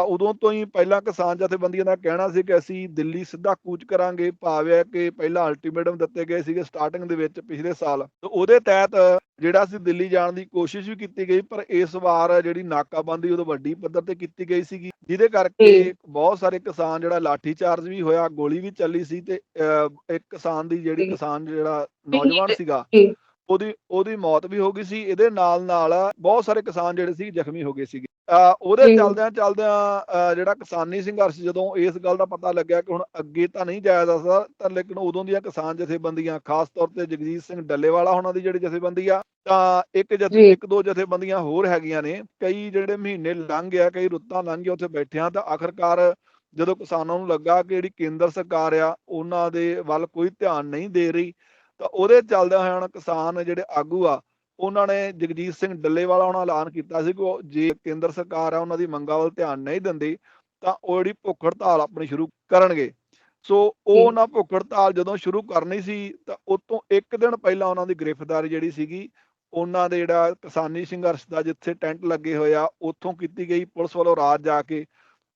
ਉਦੋਂ ਤੋਂ ਹੀ ਪਹਿਲਾਂ ਕਿਸਾਨ ਜਥੇਬੰਦੀਆਂ ਦਾ ਕਹਿਣਾ ਸੀ ਕਿ ਅਸੀਂ ਦਿੱਲੀ ਸਿੱਧਾ ਕੂਚ ਕਰਾਂਗੇ ਭਾਵ ਕਿ ਪਹਿਲਾਂ ਅਲਟੀਮੇਟਮ ਦਿੱਤੇ ਗਏ ਸੀਗੇ ਸਟਾਰਟਿੰਗ ਦੇ ਵਿੱਚ ਪਿਛਲੇ ਸਾਲ ਤੇ ਉਹਦੇ ਤਹਿਤ ਜਿਹੜਾ ਸੀ ਦਿੱਲੀ ਜਾਣ ਦੀ ਕੋਸ਼ਿਸ਼ ਵੀ ਕੀਤੀ ਗਈ ਪਰ ਇਸ ਵਾਰ ਜਿਹੜੀ ਨਾਕਾਬੰਦੀ ਉਦੋਂ ਵੱਡੀ ਪੱਧਰ ਤੇ ਕੀਤੀ ਗਈ ਸੀਗੀ ਜਿਹਦੇ ਕਰਕੇ। ਬਹੁਤ ਸਾਰੇ ਕਿਸਾਨ ਜਿਹੜਾ ਲਾਠੀ ਚਾਰਜ ਵੀ ਹੋਇਆ ਗੋਲੀ ਵੀ ਚੱਲੀ ਸੀ ਤੇ ਇੱਕ ਕਿਸਾਨ ਦੀ ਜਿਹੜੀ। ਕਿਸਾਨ ਜਿਹੜਾ ਨੌਜਵਾਨ। ਸੀਗਾ। ਉਹਦੀ ਉਹਦੀ ਮੌਤ ਵੀ ਹੋ ਗਈ ਸੀ ਇਹਦੇ ਨਾਲ ਨਾਲ ਬਹੁਤ ਸਾਰੇ ਕਿਸਾਨ ਜਿਹੜੇ ਸੀ ਜ਼ਖਮੀ ਹੋ ਗਏ ਸੀਗੇ ਉਹਦੇ। ਚੱਲਦਿਆਂ ਚੱਲਦਿਆਂ ਜਿਹੜਾ ਕਿਸਾਨੀ ਸੰਘਰਸ਼ ਜਦੋਂ ਇਸ ਗੱਲ ਦਾ ਪਤਾ ਲੱਗਿਆ ਕਿ ਹੁਣ ਅੱਗੇ ਤਾਂ ਨਹੀਂ ਜਾਇਆ ਜਾ ਸਕਦਾ ਤਾਂ ਲੇਕਿਨ ਉਦੋਂ ਦੀਆਂ ਕਿਸਾਨ ਜਥੇਬੰਦੀਆਂ ਖਾਸ ਤੌਰ ਤੇ ਜਗਜੀਤ ਸਿੰਘ ਡੱਲੇਵਾਲਾ ਉਹਨਾਂ ਦੀ ਜਿਹੜੀ ਜਥੇਬੰਦੀ ਆ ਤਾਂ ਇੱਕ ਜਥੇ। ਇੱਕ ਦੋ ਜਥੇਬੰਦੀਆਂ ਹੋਰ ਹੈਗੀਆਂ ਨੇ ਕਈ ਜਿਹੜੇ ਮਹੀਨੇ ਲੰਘ ਗਿਆ ਕਈ ਰੁੱਤਾਂ ਲੰਘ ਗਿਆ ਉੱਥੇ ਬੈਠਿਆਂ ਤਾਂ ਆਖਰਕਾਰ ਜਦੋਂ ਕਿਸਾਨਾਂ ਨੂੰ ਲੱਗਾ ਕਿ ਜਿਹੜੀ ਕੇਂਦਰ ਸਰਕਾਰ ਆ ਉਹਨਾਂ ਦੇ ਵੱਲ ਕੋਈ ਧਿਆਨ ਨਹੀਂ ਦੇ ਰਹੀ ਤਾਂ ਉਹਦੇ ਚੱਲਦਿਆਂ ਹੋਇਆਂ ਹੁਣ ਕਿਸਾਨ ਜਿਹੜੇ ਆਗੂ ਆ ਉਹਨਾਂ ਨੇ ਜਗਜੀਤ ਸਿੰਘ ਡੱਲੇਵਾਲਾ ਉਹਨਾਂ ਐਲਾਨ ਕੀਤਾ ਸੀ ਕਿ ਜੇ ਕੇਂਦਰ ਸਰਕਾਰ ਆ ਉਹਨਾਂ ਦੀ ਮੰਗਾਂ ਵੱਲ ਧਿਆਨ ਨਹੀਂ ਦਿੰਦੀ ਤਾਂ ਉਹ ਜਿਹੜੀ ਭੁੱਖ ਹੜਤਾਲ ਆਪਣੀ ਸ਼ੁਰੂ ਕਰਨਗੇ ਸੋ ਉਹ। ਉਹਨਾਂ ਭੁੱਖ ਹੜਤਾਲ ਜਦੋਂ ਸ਼ੁਰੂ ਕਰਨੀ ਸੀ ਤਾਂ ਉਸ ਤੋਂ ਇੱਕ ਦਿਨ ਪਹਿਲਾਂ ਉਹਨਾਂ ਦੀ ਗ੍ਰਿਫਤਾਰੀ ਜਿਹੜੀ ਸੀਗੀ ਉਹਨਾਂ ਦੇ ਜਿਹੜਾ ਕਿਸਾਨੀ ਸੰਘਰਸ਼ ਦਾ ਜਿੱਥੇ ਟੈਂਟ ਲੱਗੇ ਹੋਏ ਆ ਉੱਥੋਂ ਕੀਤੀ ਗਈ ਪੁਲਿਸ ਵੱਲੋਂ ਰਾਤ ਜਾ ਕੇ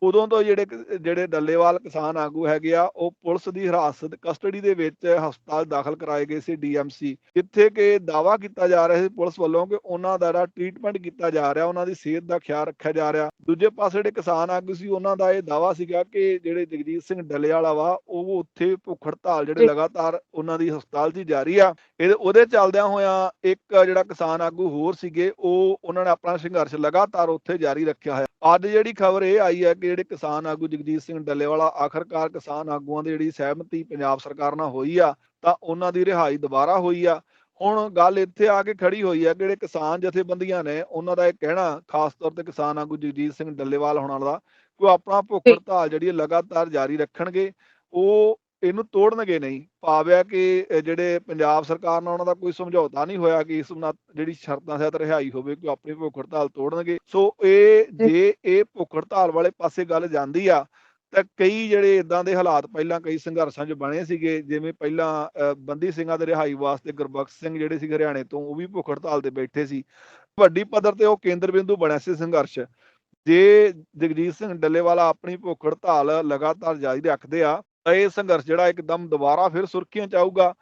ਉਦੋਂ ਤੋਂ ਜਿਹੜੇ ਜਿਹੜੇ ਡੱਲੇਵਾਲ ਕਿਸਾਨ ਆਗੂ ਹੈਗੇ ਆ ਉਹ ਪੁਲਿਸ ਦੀ ਹਿਰਾਸਤ ਕਸਟਡੀ ਦੇ ਵਿੱਚ ਹਸਪਤਾਲ ਦਾਖਲ ਕਰਾਏ ਗਏ ਸੀ ਡੀਐਮਸੀ। ਜਿੱਥੇ ਕਿ ਦਾਵਾ ਕੀਤਾ ਜਾ ਰਿਹਾ ਸੀ ਪੁਲਿਸ ਵੱਲੋਂ ਕਿ ਉਹਨਾਂ ਦਾ ਜਿਹੜਾ ਟ੍ਰੀਟਮੈਂਟ ਕੀਤਾ ਜਾ ਰਿਹਾ ਉਹਨਾਂ ਦੀ ਸਿਹਤ ਦਾ ਖਿਆਲ ਰੱਖਿਆ ਜਾ ਰਿਹਾ। ਦੂਜੇ ਪਾਸੇ ਜਿਹੜੇ ਕਿਸਾਨ ਆਗੂ ਸੀ ਉਹਨਾਂ ਦਾ ਇਹ ਦਾਵਾ ਸੀਗਾ ਕਿ ਜਿਹੜੇ ਜਗਜੀਤ ਸਿੰਘ ਡੱਲੇਵਾਲਾ ਵਾ ਉਹ ਉੱਥੇ ਭੁੱਖ ਹੜਤਾਲ ਜਿਹੜੇ। ਲਗਾਤਾਰ ਉਹਨਾਂ ਦੀ ਹਸਪਤਾਲ 'ਚ ਜਾਰੀ ਆ। ਇਹਦੇ ਉਹਦੇ ਚੱਲਦਿਆਂ ਹੋਇਆਂ ਇੱਕ ਜਿਹੜਾ ਕਿਸਾਨ ਆਗੂ ਹੋਰ ਸੀਗੇ ਉਹ ਉਹਨਾਂ ਨੇ ਆਪਣਾ ਸੰਘਰਸ਼ ਲਗਾਤਾਰ ਉੱਥੇ ਜਾਰੀ ਰੱਖਿਆ ਹੋਇਆ। ਅੱਜ ਜਿਹੜੀ ਖਬਰ ਇਹ ਆਈ ਹੈ ਕਿ ਜਿਹੜੇ ਕਿਸਾਨ ਆਗੂ ਜਗਜੀਤ ਸਿੰਘ ਡੱਲੇਵਾਲਾ ਆਖਰਕਾਰ ਕਿਸਾਨ ਆਗੂਆਂ ਦੀ ਜਿਹੜੀ ਸਹਿਮਤੀ ਪੰਜਾਬ ਸਰਕਾਰ ਨਾਲ ਹੋਈ ਆ, ਤਾਂ ਉਹਨਾਂ ਦੀ ਰਿਹਾਈ ਦੁਬਾਰਾ ਹੋਈ ਆ। ਹੁਣ ਗੱਲ ਇੱਥੇ ਆ ਕੇ ਖੜੀ ਹੋਈ ਹੈ ਕਿ ਜਿਹੜੇ ਕਿਸਾਨ ਜਥੇਬੰਦੀਆਂ ਨੇ, ਉਹਨਾਂ ਦਾ ਇਹ ਕਹਿਣਾ, ਖਾਸ ਤੌਰ ਤੇ ਕਿਸਾਨ ਆਗੂ ਜਗਜੀਤ ਸਿੰਘ ਡੱਲੇਵਾਲ ਹੋਣਾ ਦਾ, ਕਿ ਉਹ ਆਪਣਾ ਭੁੱਖ ਹੜਤਾਲ ਜਿਹੜੀ ਹੈ ਲਗਾਤਾਰ ਜਾਰੀ ਰੱਖਣਗੇ। ਉਹ ਇਹਨੂੰ ਤੋੜਨਗੇ ਨਹੀਂ। ਭਾਵਿਆ ਕਿ ਜਿਹੜੇ ਪੰਜਾਬ ਸਰਕਾਰ ਨਾਲ ਉਹਨਾਂ ਦਾ ਕੋਈ ਸਮਝੌਤਾ ਨਹੀਂ ਹੋਇਆ ਕਿ ਇਸ ਨਾਲ ਜਿਹੜੀ ਸ਼ਰਤਾਂ ਸਹਿਤ ਰਿਹਾਈ ਹੋਵੇ ਕਿ ਆਪਣੀ ਭੁੱਖ ਹੜਤਾਲ ਤੋੜਨਗੇ। ਸੋ ਇਹ ਜੀ। ਇਹ ਭੁੱਖ ਹੜਤਾਲ ਵਾਲੇ ਪਾਸੇ ਗੱਲ ਜਾਂਦੀ ਆ ਤਾਂ ਕਈ ਜਿਹੜੇ ਇਦਾਂ ਦੇ ਹਾਲਾਤ ਪਹਿਲਾਂ ਕਈ ਸੰਘਰਸ਼ਾਂ 'ਚ ਬਣੇ ਸੀਗੇ ਜਿਵੇਂ ਪਹਿਲਾਂ ਬੰਦੀ ਸਿੰਘਾਂ ਦੇ ਰਿਹਾਈ ਵਾਸਤੇ ਗੁਰਬਖਸ਼ ਸਿੰਘ ਜਿਹੜੇ ਸੀ ਹਰਿਆਣੇ ਤੋਂ ਉਹ ਵੀ ਭੁੱਖ ਹੜਤਾਲ ਤੇ ਬੈਠੇ ਸੀ। ਵੱਡੀ ਪੱਧਰ ਤੇ ਉਹ ਕੇਂਦਰ ਬਿੰਦੂ ਬਣਿਆ ਸੀ ਸੰਘਰਸ਼। ਜੇ ਜਗਜੀਤ ਸਿੰਘ ਡੱਲੇਵਾਲਾ ਆਪਣੀ ਭੁੱਖ ਹੜਤਾਲ ਲਗਾਤਾਰ ਜਾਰੀ ਰੱਖਦੇ ਆ ਇਹ ਸੰਘਰਸ਼ ਜਿਹੜਾ ਇੱਕਦਮ ਦੁਬਾਰਾ ਫਿਰ ਸੁਰਖੀਆਂ ਚ ਆਊਗਾ।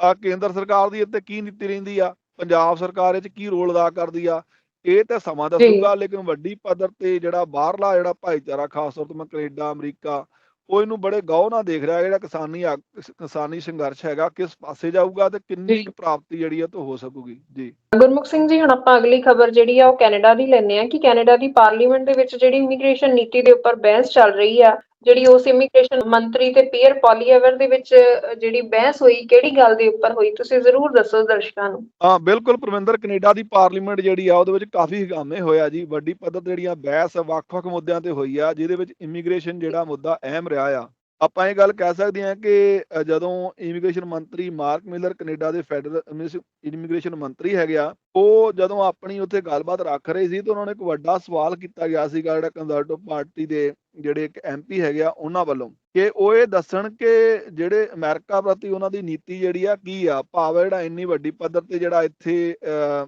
ਆ ਕੇਂਦਰ ਸਰਕਾਰ ਦੀ ਇੱਥੇ ਕੀ ਨੀਤੀ ਰਹਿੰਦੀ ਆ? ਪੰਜਾਬ ਸਰਕਾਰ ਇਹ ਚ ਕੀ ਰੋਲ ਅਦਾ ਕਰਦੀ ਆ? ਇਹ ਤਾਂ ਸਮਾਂ ਦੱਸੂਗਾ ਲੇਕਿਨ ਵੱਡੀ ਪੱਧਰ ਤੇ ਜਿਹੜਾ ਬਾਹਰਲਾ ਜਿਹੜਾ ਭਾਈਚਾਰਾ ਖਾਸ ਤੌਰ ਤੇ ਮੈਂ ਕੈਨੇਡਾ ਅਮਰੀਕਾ ਉਹ ਇਹਨੂੰ ਬੜੇ ਗੌਰ ਨਾਲ ਦੇਖ ਰਿਹਾ ਜਿਹੜਾ ਕਿਸਾਨੀ ਕਿਸਾਨੀ ਸੰਘਰਸ਼ ਹੈਗਾ ਕਿਸ ਪਾਸੇ ਜਾਊਗਾ ਤੇ ਕਿੰਨੀ ਪ੍ਰਾਪਤੀ ਜਿਹੜੀ ਆ ਤੋਂ ਹੋ ਸਕੂਗੀ? ਜੀ। ਗੁਰਮੁਖ ਸਿੰਘ ਜੀ ਹੁਣ ਆਪਾਂ ਅਗਲੀ ਖਬਰ ਜਿਹੜੀ ਆ ਉਹ ਕੈਨੇਡਾ ਦੀ ਲੈਣੇ ਆ ਕਿ ਕੈਨੇਡਾ ਦੀ ਪਾਰਲੀਮੈਂਟ ਦੇ ਵਿੱਚ ਜਿਹੜੀ ਇਮੀਗ੍ਰੇਸ਼ਨ ਨੀਤੀ ਦੇ ਉੱਪਰ ਬਹਿਸ ਚੱਲ ਰਹੀ ਆ ਜਿਹੜੀ ਉਸ ਇਮੀਗ੍ਰੇਸ਼ਨ ਮੰਤਰੀ ਤੇ ਪੀਅਰ ਪੋਲੀਐਵਰ ਦੇ ਵਿੱਚ ਜਿਹੜੀ ਬਹਿਸ ਹੋਈ, ਕਿਹੜੀ ਗੱਲ ਦੇ ਉੱਪਰ ਹੋਈ? ਤੁਸੀਂ ਜ਼ਰੂਰ ਦੱਸੋ ਦਰਸ਼ਕਾਂ ਨੂੰ। ਹਾਂ, ਬਿਲਕੁਲ ਪਰਮਿੰਦਰ, ਕੈਨੇਡਾ ਦੀ ਪਾਰਲੀਮੈਂਟ ਜਿਹੜੀ ਆ, ਉਹਦੇ ਵਿੱਚ ਕਾਫੀ ਹਗਾਮੇ ਹੋਇਆ ਜੀ। ਵੱਡੀ ਪੱਧਰ ਤੇ ਜਿਹੜੀਆਂ ਬਹਿਸ ਵੱਖ-ਵੱਖ ਮੁੱਦਿਆਂ ਤੇ ਹੋਈ ਆ, ਜਿਹਦੇ ਵਿੱਚ ਇਮੀਗ੍ਰੇਸ਼ਨ ਜਿਹੜਾ ਮੁੱਦਾ ਅਹਿਮ ਰਿਹਾ ਆ। ਆਪਾਂ ਇਹ ਗੱਲ ਕਹਿ ਸਕਦੇ ਹਾਂ ਕਿ ਜਦੋਂ ਇਮੀਗ੍ਰੇਸ਼ਨ ਮੰਤਰੀ ਮਾਰਕ ਮਿਲਰ ਕੈਨੇਡਾ ਦੇ ਫੈਡਰਲ ਇਮੀਗ੍ਰੇਸ਼ਨ ਮੰਤਰੀ ਹੈਗੇ ਆ, ਉਹ ਜਦੋਂ ਆਪਣੀ ਉੱਥੇ ਗੱਲਬਾਤ ਰੱਖ ਰਹੇ ਸੀ ਤਾਂ ਉਹਨਾਂ ਨੇ ਇੱਕ ਵੱਡਾ ਸਵਾਲ ਕੀਤਾ ਗਿਆ ਸੀਗਾ, ਜਿਹੜਾ ਕੰਜ਼ਰਵੇਟਿਵ ਪਾਰਟੀ ਦੇ ਜਿਹੜੇ ਇੱਕ ਐਮਪੀ ਹੈਗੇ ਆ, ਉਹਨਾਂ ਵੱਲੋਂ ਕਿ ਉਹ ਇਹ ਦੱਸਣ ਕਿ ਜਿਹੜੇ ਅਮਰੀਕਾ ਪ੍ਰਤੀ ਉਹਨਾਂ ਦੀ ਨੀਤੀ ਜਿਹੜੀ ਆ, ਕੀ ਆ? ਭਾਵ ਜਿਹੜਾ ਇੰਨੀ ਵੱਡੀ ਪੱਧਰ ਤੇ ਜਿਹੜਾ ਇੱਥੇ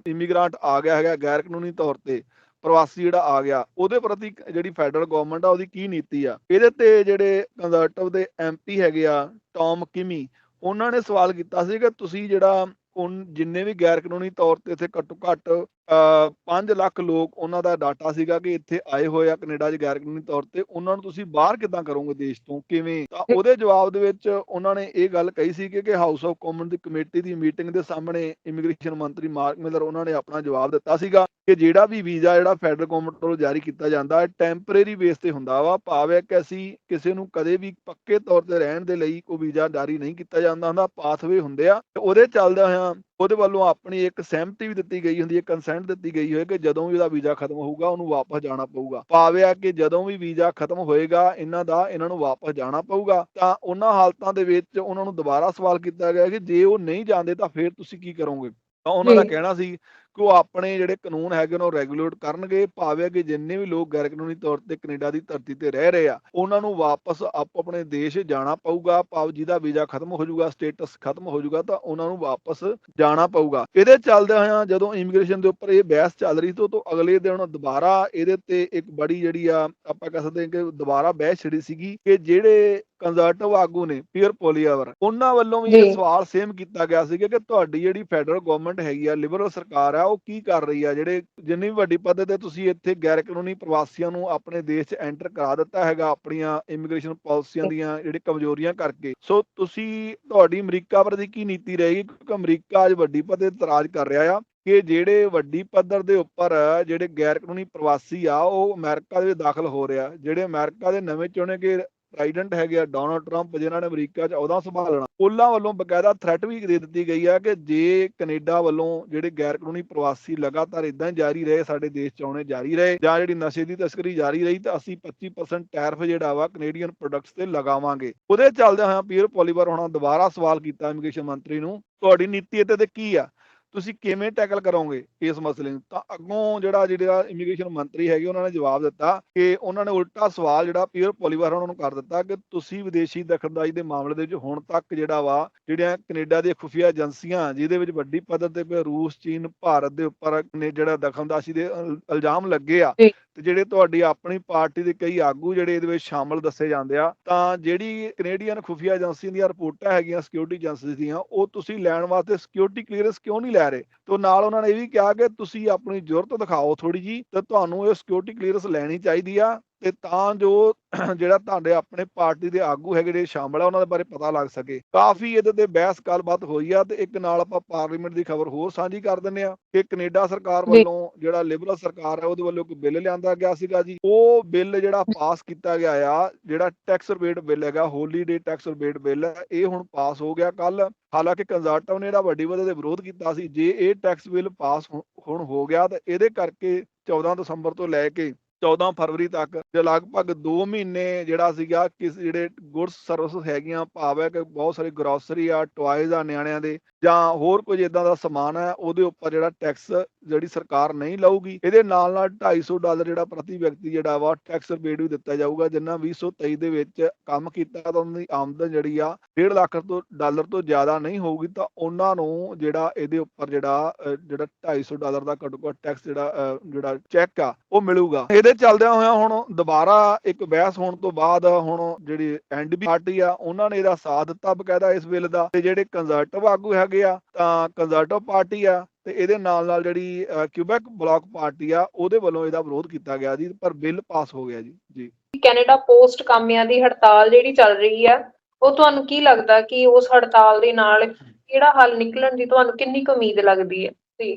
ਇਮੀਗ੍ਰੈਂਟ ਆ ਗਿਆ ਹੈਗਾ ਗੈਰ ਕਾਨੂੰਨੀ ਤੌਰ ਤੇ ਪ੍ਰਵਾਸੀ ਜਿਹੜਾ ਆ ਗਿਆ, ਉਹਦੇ ਪ੍ਰਤੀ ਜਿਹੜੀ ਫੈਡਰਲ ਗਵਰਨਮੈਂਟ ਆ, ਉਹਦੀ ਕੀ ਨੀਤੀ ਆ? ਇਹਦੇ ਤੇ ਜਿਹੜੇ ਕੰਜ਼ਰਵੇਟਿਵ ਦੇ ਐਮਪੀ ਹੈਗੇ ਆ ਟੌਮ ਕਿਮੀ ਉਹਨਾਂ ਨੇ ਸਵਾਲ ਕੀਤਾ ਸੀ ਕਿ ਤੁਸੀਂ ਜਿਹੜਾ, ਉਨ, ਜਿੰਨੇ ਵੀ ਗੈਰ ਕਾਨੂੰਨੀ ਤੌਰ ਤੇ ਇੱਥੇ ਘੱਟੋ ਘੱਟ 5 ਲੱਖ ਲੋਕ ਉਹਨਾਂ ਦਾ ਡਾਟਾ ਸੀਗਾ ਕਿ ਇੱਥੇ ਆਏ ਹੋਏ ਆ ਕੈਨੇਡਾ 'ਚ ਗੈਰ ਕਾਨੂੰਨੀ ਤੌਰ ਤੇ ਉਹਨਾਂ ਨੂੰ ਤੁਸੀਂ ਬਾਹਰ ਕਿੱਦਾਂ ਕਰੋਗੇ ਦੇਸ਼ ਤੋਂ? ਕਿਵੇਂ? ਤਾਂ ਉਹਦੇ ਜਵਾਬ ਦੇ ਵਿੱਚ ਉਹਨਾਂ ਨੇ ਇਹ ਗੱਲ ਕਹੀ ਸੀ ਕਿ ਕਿ ਹਾਊਸ ਆਫ ਕਾਮਨ ਦੀ ਕਮੇਟੀ ਦੀ ਮੀਟਿੰਗ ਦੇ ਸਾਹਮਣੇ ਇਮੀਗ੍ਰੇਸ਼ਨ ਮੰਤਰੀ ਮਾਰਕ ਮਿਲਰ ਉਹਨਾਂ ਨੇ ਆਪਣਾ ਜਵਾਬ ਦਿੱਤਾ ਸੀਗਾ ਕਿ ਜਿਹੜਾ ਵੀ ਵੀਜ਼ਾ ਜਿਹੜਾ ਫੈਡਰਲ ਗਵਰਨਮੈਂਟ ਵੱਲੋਂ ਜਾਰੀ ਕੀਤਾ ਜਾਂਦਾ ਹੈ ਟੈਂਪਰੇਰੀ ਬੇਸ ਤੇ ਹੁੰਦਾ ਵਾ ਭਾਵ ਕਿ ਅਸੀਂ ਕਿਸੇ ਨੂੰ ਕਦੇ ਵੀ ਪੱਕੇ ਤੌਰ ਤੇ ਰਹਿਣ ਦੇ ਲਈ ਕੋਈ ਵੀਜ਼ਾ ਜਾਰੀ ਨਹੀਂ ਕੀਤਾ ਜਾਂਦਾ ਹੁੰਦਾ ਪਾਥਵੇ ਹੁੰਦੇ ਆ। ਤੇ ਉਹਦੇ ਚੱਲਦਿਆਂ ਹੋਇਆਂ ਉਹਦੇ ਵੱਲੋਂ ਆਪਣੀ ਇੱਕ ਸਹਿਮਤੀ ਵੀ ਦਿੱਤੀ ਗਈ ਹੁੰਦੀ ਹੈ ਕੰਸੈਂਟ ਦਿੱਤੀ ਗਈ ਹੋਏ ਕਿ ਜਦੋਂ ਵੀ ਉਹਦਾ ਵੀਜ਼ਾ ਖਤਮ ਹੋਊਗਾ ਉਹਨੂੰ ਵਾਪਸ ਜਾਣਾ ਪਊਗਾ। ਭਾਵਿਆ ਕਿ ਜਦੋਂ ਵੀ ਵੀਜ਼ਾ ਖਤਮ ਹੋਏਗਾ ਇਹਨਾਂ ਦਾ ਇਹਨਾਂ ਨੂੰ ਵਾਪਸ ਜਾਣਾ ਪਊਗਾ। ਤਾਂ ਉਹਨਾਂ ਹਾਲਤਾਂ ਦੇ ਵਿੱਚ ਉਹਨਾਂ ਨੂੰ ਦੁਬਾਰਾ ਸਵਾਲ ਕੀਤਾ ਗਿਆ ਕਿ ਜੇ ਉਹ ਨਹੀਂ ਜਾਂਦੇ ਤਾਂ ਫਿਰ ਤੁਸੀਂ ਕੀ ਕਰੋਗੇ? ਤਾਂ ਉਹਨਾਂ ਦਾ। ਕਹਿਣਾ ਸੀ ਕਿ ਉਹ ਆਪਣੇ ਜਿਹੜੇ ਕਾਨੂੰਨ ਹੈਗੇ ਉਹਨਾਂ ਨੂੰ ਰੈਗੂਲੇਟ ਕਰਨਗੇ, ਭਾਵੇਂ ਕਿ ਜਿੰਨੇ ਵੀ ਲੋਕ ਗੈਰ ਕਾਨੂੰਨੀ ਤੌਰ ਤੇ ਕੈਨੇਡਾ ਦੀ ਧਰਤੀ ਤੇ ਰਹਿ ਰਹੇ ਆ, ਉਹਨਾਂ ਨੂੰ ਵਾਪਸ ਆਪੋ ਆਪਣੇ ਦੇਸ਼ ਜਾਣਾ ਪਊਗਾ ਭਾਵ ਜਿਹਦਾ ਵੀਜ਼ਾ ਖਤਮ ਹੋ ਜਾਊਗਾ ਸਟੇਟਸ ਖਤਮ ਹੋ ਜਾਊਗਾ, ਤਾਂ ਉਹਨਾਂ ਨੂੰ ਵਾਪਸ ਜਾਣਾ ਪਊਗਾ। ਇਹਦੇ ਚੱਲਦੇ ਹੋਇਆਂ ਜਦੋਂ ਇਮੀਗ੍ਰੇਸ਼ਨ ਦੇ ਉੱਪਰ ਇਹ ਬਹਿਸ ਚੱਲ ਰਹੀ ਤੋਂ ਤੋਂ ਅਗਲੇ ਦਿਨ ਦੁਬਾਰਾ ਇਹਦੇ ਤੇ ਇੱਕ ਬੜੀ ਜਿਹੜੀ ਆ, ਆਪਾਂ ਕਹਿ ਸਕਦੇ ਹਾਂ ਕਿ ਦੁਬਾਰਾ ਬਹਿਸ ਛਿੜੀ ਸੀਗੀ ਕਿ ਜਿਹੜੇ ਕੰਜ਼ਰਵੇਟਿਵ ਆਗੂ ਨੇ ਪੀਅਰ ਪੋਲੀਆਵਰ ਉਹਨਾਂ ਵੱਲੋਂ ਵੀ ਇਹ। ਸਵਾਲ ਸੇਮ ਕੀਤਾ ਗਿਆ ਸੀਗਾ ਕਿ ਤੁਹਾਡੀ ਜਿਹੜੀ ਫੈਡਰਲ ਗਵਰਨਮੈਂਟ ਹੈਗੀ ਆ ਲਿਬਰਲ ਸਰਕਾਰ ਆ ਉਹ ਕੀ ਕਰ ਰਹੀ ਆ? ਜਿਹੜੇ ਜਿੰਨੀ ਵੀ ਵੱਡੀ ਪੱਧਰ ਤੇ ਤੁਸੀਂ ਇੱਥੇ ਗੈਰ ਕਾਨੂੰਨੀ ਪ੍ਰਵਾਸੀਆਂ ਨੂੰ ਆਪਣੇ ਦੇਸ਼ 'ਚ ਐਂਟਰ ਕਰਾ ਦਿੱਤਾ ਹੈਗਾ ਆਪਣੀਆਂ ਇਮੀਗ੍ਰੇਸ਼ਨ ਪਾਲਿਸੀਆਂ ਦੀਆਂ ਜਿਹੜੀ ਕਮਜ਼ੋਰੀਆਂ ਕਰਕੇ। ਸੋ ਤੁਸੀਂ ਤੁਹਾਡੀ ਅਮਰੀਕਾ ਪ੍ਰਤੀ ਕੀ ਨੀਤੀ ਰਹੇਗੀ? ਕਿਉਂਕਿ ਅਮਰੀਕਾ ਅੱਜ ਵੱਡੀ ਪੱਧਰ ਤੇ ਇਤਰਾਜ਼ ਕਰ ਰਿਹਾ ਆ ਕਿ ਜਿਹੜੇ ਵੱਡੀ ਪੱਧਰ ਦੇ ਉੱਪਰ ਜਿਹੜੇ ਗੈਰ ਕਾਨੂੰਨੀ ਪ੍ਰਵਾਸੀ ਆ ਉਹ ਅਮਰੀਕਾ ਦੇ ਵਿੱਚ ਦਾਖਲ ਹੋ ਰਿਹਾ ਜਿਹੜੇ ਅਮਰੀਕਾ ਦੇ ਨਵੇਂ ਚੁਣੇ ਗਏ ਪ੍ਰੈਜ਼ੀਡੈਂਟ ਹੈਗੇ ਆ ਡੋਨਾਲਡ ਟਰੰਪ ਜਿਨ੍ਹਾਂ ਨੇ ਅਮਰੀਕਾ 'ਚ ਅਹੁਦਾ ਸੰਭਾਲਣਾ, ਉਹਨਾਂ ਵੱਲੋਂ ਬਕਾਇਦਾ ਥ੍ਰੈਟ ਵੀ ਦੇ ਦਿੱਤੀ ਗਈ ਆ ਕਿ ਜੇ ਕੈਨੇਡਾ ਵੱਲੋਂ ਜਿਹੜੇ ਗੈਰ ਕਾਨੂੰਨੀ ਪ੍ਰਵਾਸੀ ਲਗਾਤਾਰ ਇਦਾਂ ਹੀ ਜਾਰੀ ਰਹੇ, ਸਾਡੇ ਦੇਸ਼ 'ਚ ਆਉਣੇ ਜਾਰੀ ਰਹੇ, ਜਾਂ ਜਿਹੜੀ ਨਸ਼ੇ ਦੀ ਤਸਕਰੀ ਜਾਰੀ ਰਹੀ, ਤਾਂ ਅਸੀਂ 25% ਟੈਰਿਫ ਜਿਹੜਾ ਵਾ ਕੈਨੇਡੀਅਨ ਪ੍ਰੋਡਕਟਸ ਤੇ ਲਗਾਵਾਂਗੇ। ਉਹਦੇ ਚੱਲਦੇ ਹੋਇਆ ਪੀਅਰ ਪੋਲੀਵਰ ਹੁਣ ਦੁਬਾਰਾ ਸਵਾਲ ਕੀਤਾ ਇਮੀਗ੍ਰੇਸ਼ਨ ਮੰਤਰੀ ਨੂੰ, ਤੁਹਾਡੀ ਨੀਤੀ ਇਹਦੇ ਤੇ ਕੀ ਆ? ਤੁਸੀਂ ਕਿਵੇਂ ਟੈਕਲ ਕਰੋਗੇ ਇਸ ਮਸਲੇ ਨੂੰ? ਤਾਂ ਅੱਗੋਂ ਜਿਹੜਾ ਜਿਹੜਾ ਇਮੀਗ੍ਰੇਸ਼ਨ ਮੰਤਰੀ ਹੈਗੇ, ਉਹਨਾਂ ਨੇ ਜਵਾਬ ਦਿੱਤਾ ਕਿ ਉਹਨਾਂ ਨੇ ਉਲਟਾ ਸਵਾਲ ਜਿਹੜਾ ਪੀਅਰ ਪੋਲੀਵਰ ਉਹਨਾਂ ਨੂੰ ਕਰ ਦਿੱਤਾ ਕਿ ਤੁਸੀਂ ਵਿਦੇਸ਼ੀ ਦਖਲਅੰਦਾਜ਼ੀ ਦੇ ਮਾਮਲੇ ਦੇ ਵਿੱਚ ਹੁਣ ਤੱਕ ਜਿਹੜਾ ਵਾ, ਜਿਹੜੀਆਂ ਕੈਨੇਡਾ ਦੀਆਂ ਖੁਫੀਆ ਏਜੰਸੀਆਂ, ਜਿਹਦੇ ਵਿੱਚ ਵੱਡੀ ਪੱਧਰ ਤੇ ਰੂਸ, ਚੀਨ, ਭਾਰਤ ਦੇ ਉੱਪਰ ਨੇ ਜਿਹੜਾ ਦਖਲਅੰਦਾਜ਼ੀ ਦੇ ਇਲਜ਼ਾਮ ਲੱਗੇ ਆ ਤੇ ਜਿਹੜੇ ਤੁਹਾਡੀ ਆਪਣੀ ਪਾਰਟੀ ਦੇ ਕਈ ਆਗੂ ਜਿਹੜੇ ਇਹਦੇ ਵਿੱਚ ਸ਼ਾਮਲ ਦੱਸੇ ਜਾਂਦੇ ਆ, ਤਾਂ ਜਿਹੜੀ ਕੈਨੇਡੀਅਨ ਖੁਫੀਆ ਏਜੰਸੀ ਦੀਆਂ ਰਿਪੋਰਟਾਂ ਹੈਗੀਆਂ ਸਿਕਿਉਰਿਟੀ ਏਜੰਸੀ ਦੀਆਂ, ਉਹ ਤੁਸੀਂ ਲੈਣ ਵਾਸਤੇ ਸਿਕਿਉਰਿਟੀ ਕਲੀਅਰੈਂਸ ਕਿਉਂ ਨਹੀਂ ਲੈ ਰਹੇ? ਤੋਂ ਨਾਲ ਉਹਨਾਂ ਨੇ ਇਹ ਵੀ ਕਿਹਾ ਕਿ ਤੁਸੀਂ ਆਪਣੀ ਜ਼ਰੂਰਤ ਦਿਖਾਓ ਥੋੜੀ ਜੀ ਤੇ ਤੁਹਾਨੂੰ ਇਹ ਸਿਕਿਉਰਿਟੀ ਕਲੀਅਰੈਂਸ ਲੈਣੀ ਚਾਹੀਦੀ ਆ। ਤੇ ਤਾਂ ਜੋ ਜਿਹੜਾ ਤੁਹਾਡੇ ਆਪਣੇ ਪਾਰਟੀ ਦੇ ਆਗੂ ਹੈਗੇ ਜਿਹੜੇ ਸ਼ਾਮਲ ਆ ਉਹਨਾਂ ਦੇ ਬਾਰੇ ਪਤਾ ਲੱਗ ਸਕੇ ਕਾਫੀ ਇਹਦੇ ਤੇ ਬਹਿਸ ਗੱਲਬਾਤ ਹੋਈ ਆ ਤੇ ਇੱਕ ਨਾਲ ਆਪਾਂ ਪਾਰਲੀਮੈਂਟ ਦੀ ਖਬਰ ਹੋਰ ਸਾਂਝੀ ਕਰ ਦਿੰਨੇ ਆ ਕਿ ਕੈਨੇਡਾ ਸਰਕਾਰ। ਵੱਲੋਂ ਜਿਹੜਾ ਲਿਬਰਲ ਸਰਕਾਰ ਹੈ ਉਹਦੇ ਵੱਲੋਂ ਇੱਕ ਬਿੱਲ ਲਿਆਂਦਾ ਗਿਆ ਸੀਗਾ ਜੀ ਉਹ ਬਿੱਲ ਜਿਹੜਾ ਪਾਸ ਕੀਤਾ ਗਿਆ ਆ ਜਿਹੜਾ ਟੈਕਸ ਰਿਬੇਟ ਬਿੱਲ ਹੈਗਾ ਹੋਲੀਡੇ ਟੈਕਸ ਰਿਬੇਟ ਬਿੱਲ ਇਹ ਹੁਣ ਪਾਸ ਹੋ ਗਿਆ ਕੱਲ ਹਾਲਾਂਕਿ ਕੰਜ਼ਰਵੇਟਿਵ ਨੇ ਜਿਹੜਾ ਵੱਡੀ ਪੱਧਰ ਤੇ ਵਿਰੋਧ ਕੀਤਾ ਸੀ ਜੇ ਇਹ ਟੈਕਸ ਬਿੱਲ ਪਾਸ ਹੁਣ ਹੋ ਗਿਆ ਤਾਂ ਇਹਦੇ ਕਰਕੇ 14 ਦਸੰਬਰ ਤੋਂ ਲੈ ਕੇ 14 ਫਰਵਰੀ ਤੱਕ ਜੇ ਲਗਭਗ 2 ਮਹੀਨੇ ਜਿਹੜਾ ਸੀਗਾ ਕਿਸ ਜਿਹੜੇ ਗੁੱਡਸ ਸਰਵਿਸ ਹੈਗੀਆਂ, ਭਾਵ ਹੈ ਕਿ ਬਹੁਤ ਸਾਰੀ ਗਰੋਸਰੀ ਆ ਟੁਆਇਜ਼ ਆ ਨਿਆਣਿਆਂ ਦੇ ਜਾਂ ਹੋਰ ਕੁਝ ਇਦਾਂ ਦਾ ਸਮਾਨ ਹੈ ਉਹਦੇ ਉੱਪਰ ਜਿਹੜਾ ਟੈਕਸ ਜਿਹੜੀ ਸਰਕਾਰ ਨਹੀਂ ਲਾਊਗੀ ਇਹਦੇ ਨਾਲ ਨਾਲ 250 ਡਾਲਰ ਜਿਹੜਾ ਪ੍ਰਤੀ ਵਿਅਕਤੀ ਜਿਹੜਾ ਵਾ ਟੈਕਸ ਰਿਬੇਟ ਵੀ ਦਿੱਤਾ ਜਾਊਗਾ ਜਿੰਨਾ 2023 ਦੇ ਵਿੱਚ ਕੰਮ ਕੀਤਾ ਤਾਂ ਉਹਨਾਂ ਦੀ ਆਮਦਨ ਜਿਹੜੀ ਆ 1.5 ਲੱਖ ਤੋਂ ਡਾਲਰ ਤੋਂ ਜ਼ਿਆਦਾ ਨਹੀਂ ਹੋਊਗੀ ਤਾਂ ਉਹਨਾਂ ਨੂੰ ਜਿਹੜਾ ਇਹਦੇ ਉੱਪਰ ਜਿਹੜਾ ਅਹ, ਜਿਹੜਾ 250 ਡਾਲਰ ਦਾ ਘੱਟੋ ਘੱਟ ਟੈਕਸ ਜਿਹੜਾ ਜਿਹੜਾ ਚੈੱਕ ਆ ਉਹ ਮਿਲੂਗਾ। ਇਹਦੇ ਚੱਲਦਿਆਂ ਹੋਇਆ ਹੁਣ ਦੁਬਾਰਾ ਇੱਕ ਬਹਿਸ ਹੋਣ ਤੋਂ ਬਾਅਦ ਹੁਣ ਜਿਹੜੀ ਐਨਡੀਪੀ ਪਾਰਟੀ ਆ ਉਹਨਾਂ ਨੇ ਇਹਦਾ ਸਾਥ ਦਿੱਤਾ ਬਕਾਇਦਾ ਇਸ ਬਿੱਲ ਦਾ ਤੇ ਜਿਹੜੇ ਕੰਜ਼ਰਵੇਟਿਵ ਆਗੂ ਹੈਗੇ ਆ ਤਾਂ ਕੰਜ਼ਰਵੇਟਿਵ ਪਾਰਟੀ ਆ ਤੇ ਇਹਦੇ ਨਾਲ ਨਾਲ ਜਿਹੜੀ ਕਿਊਬੈਕ ਬਲਾਕ ਪਾਰਟੀ ਆ ਉਹਦੇ ਵੱਲੋਂ ਇਹਦਾ ਵਿਰੋਧ ਕੀਤਾ ਗਿਆ ਜੀ ਪਰ ਬਿੱਲ ਪਾਸ ਹੋ ਗਿਆ ਜੀ ਜੀ। ਕੈਨੇਡਾ ਪੋਸਟ ਕਾਮਿਆਂ ਦੀ ਹੜਤਾਲ ਜਿਹੜੀ ਚੱਲ ਰਹੀ ਆ ਉਹ ਤੁਹਾਨੂੰ ਕੀ ਲੱਗਦਾ ਕਿ ਉਸ ਹੜਤਾਲ ਦੇ ਨਾਲ ਕਿਹੜਾ ਹੱਲ ਨਿਕਲਣ ਦੀ ਤੁਹਾਨੂੰ ਕਿੰਨੀ ਕੁ ਉਮੀਦ ਲੱਗਦੀ ਹੈ? ਜੀ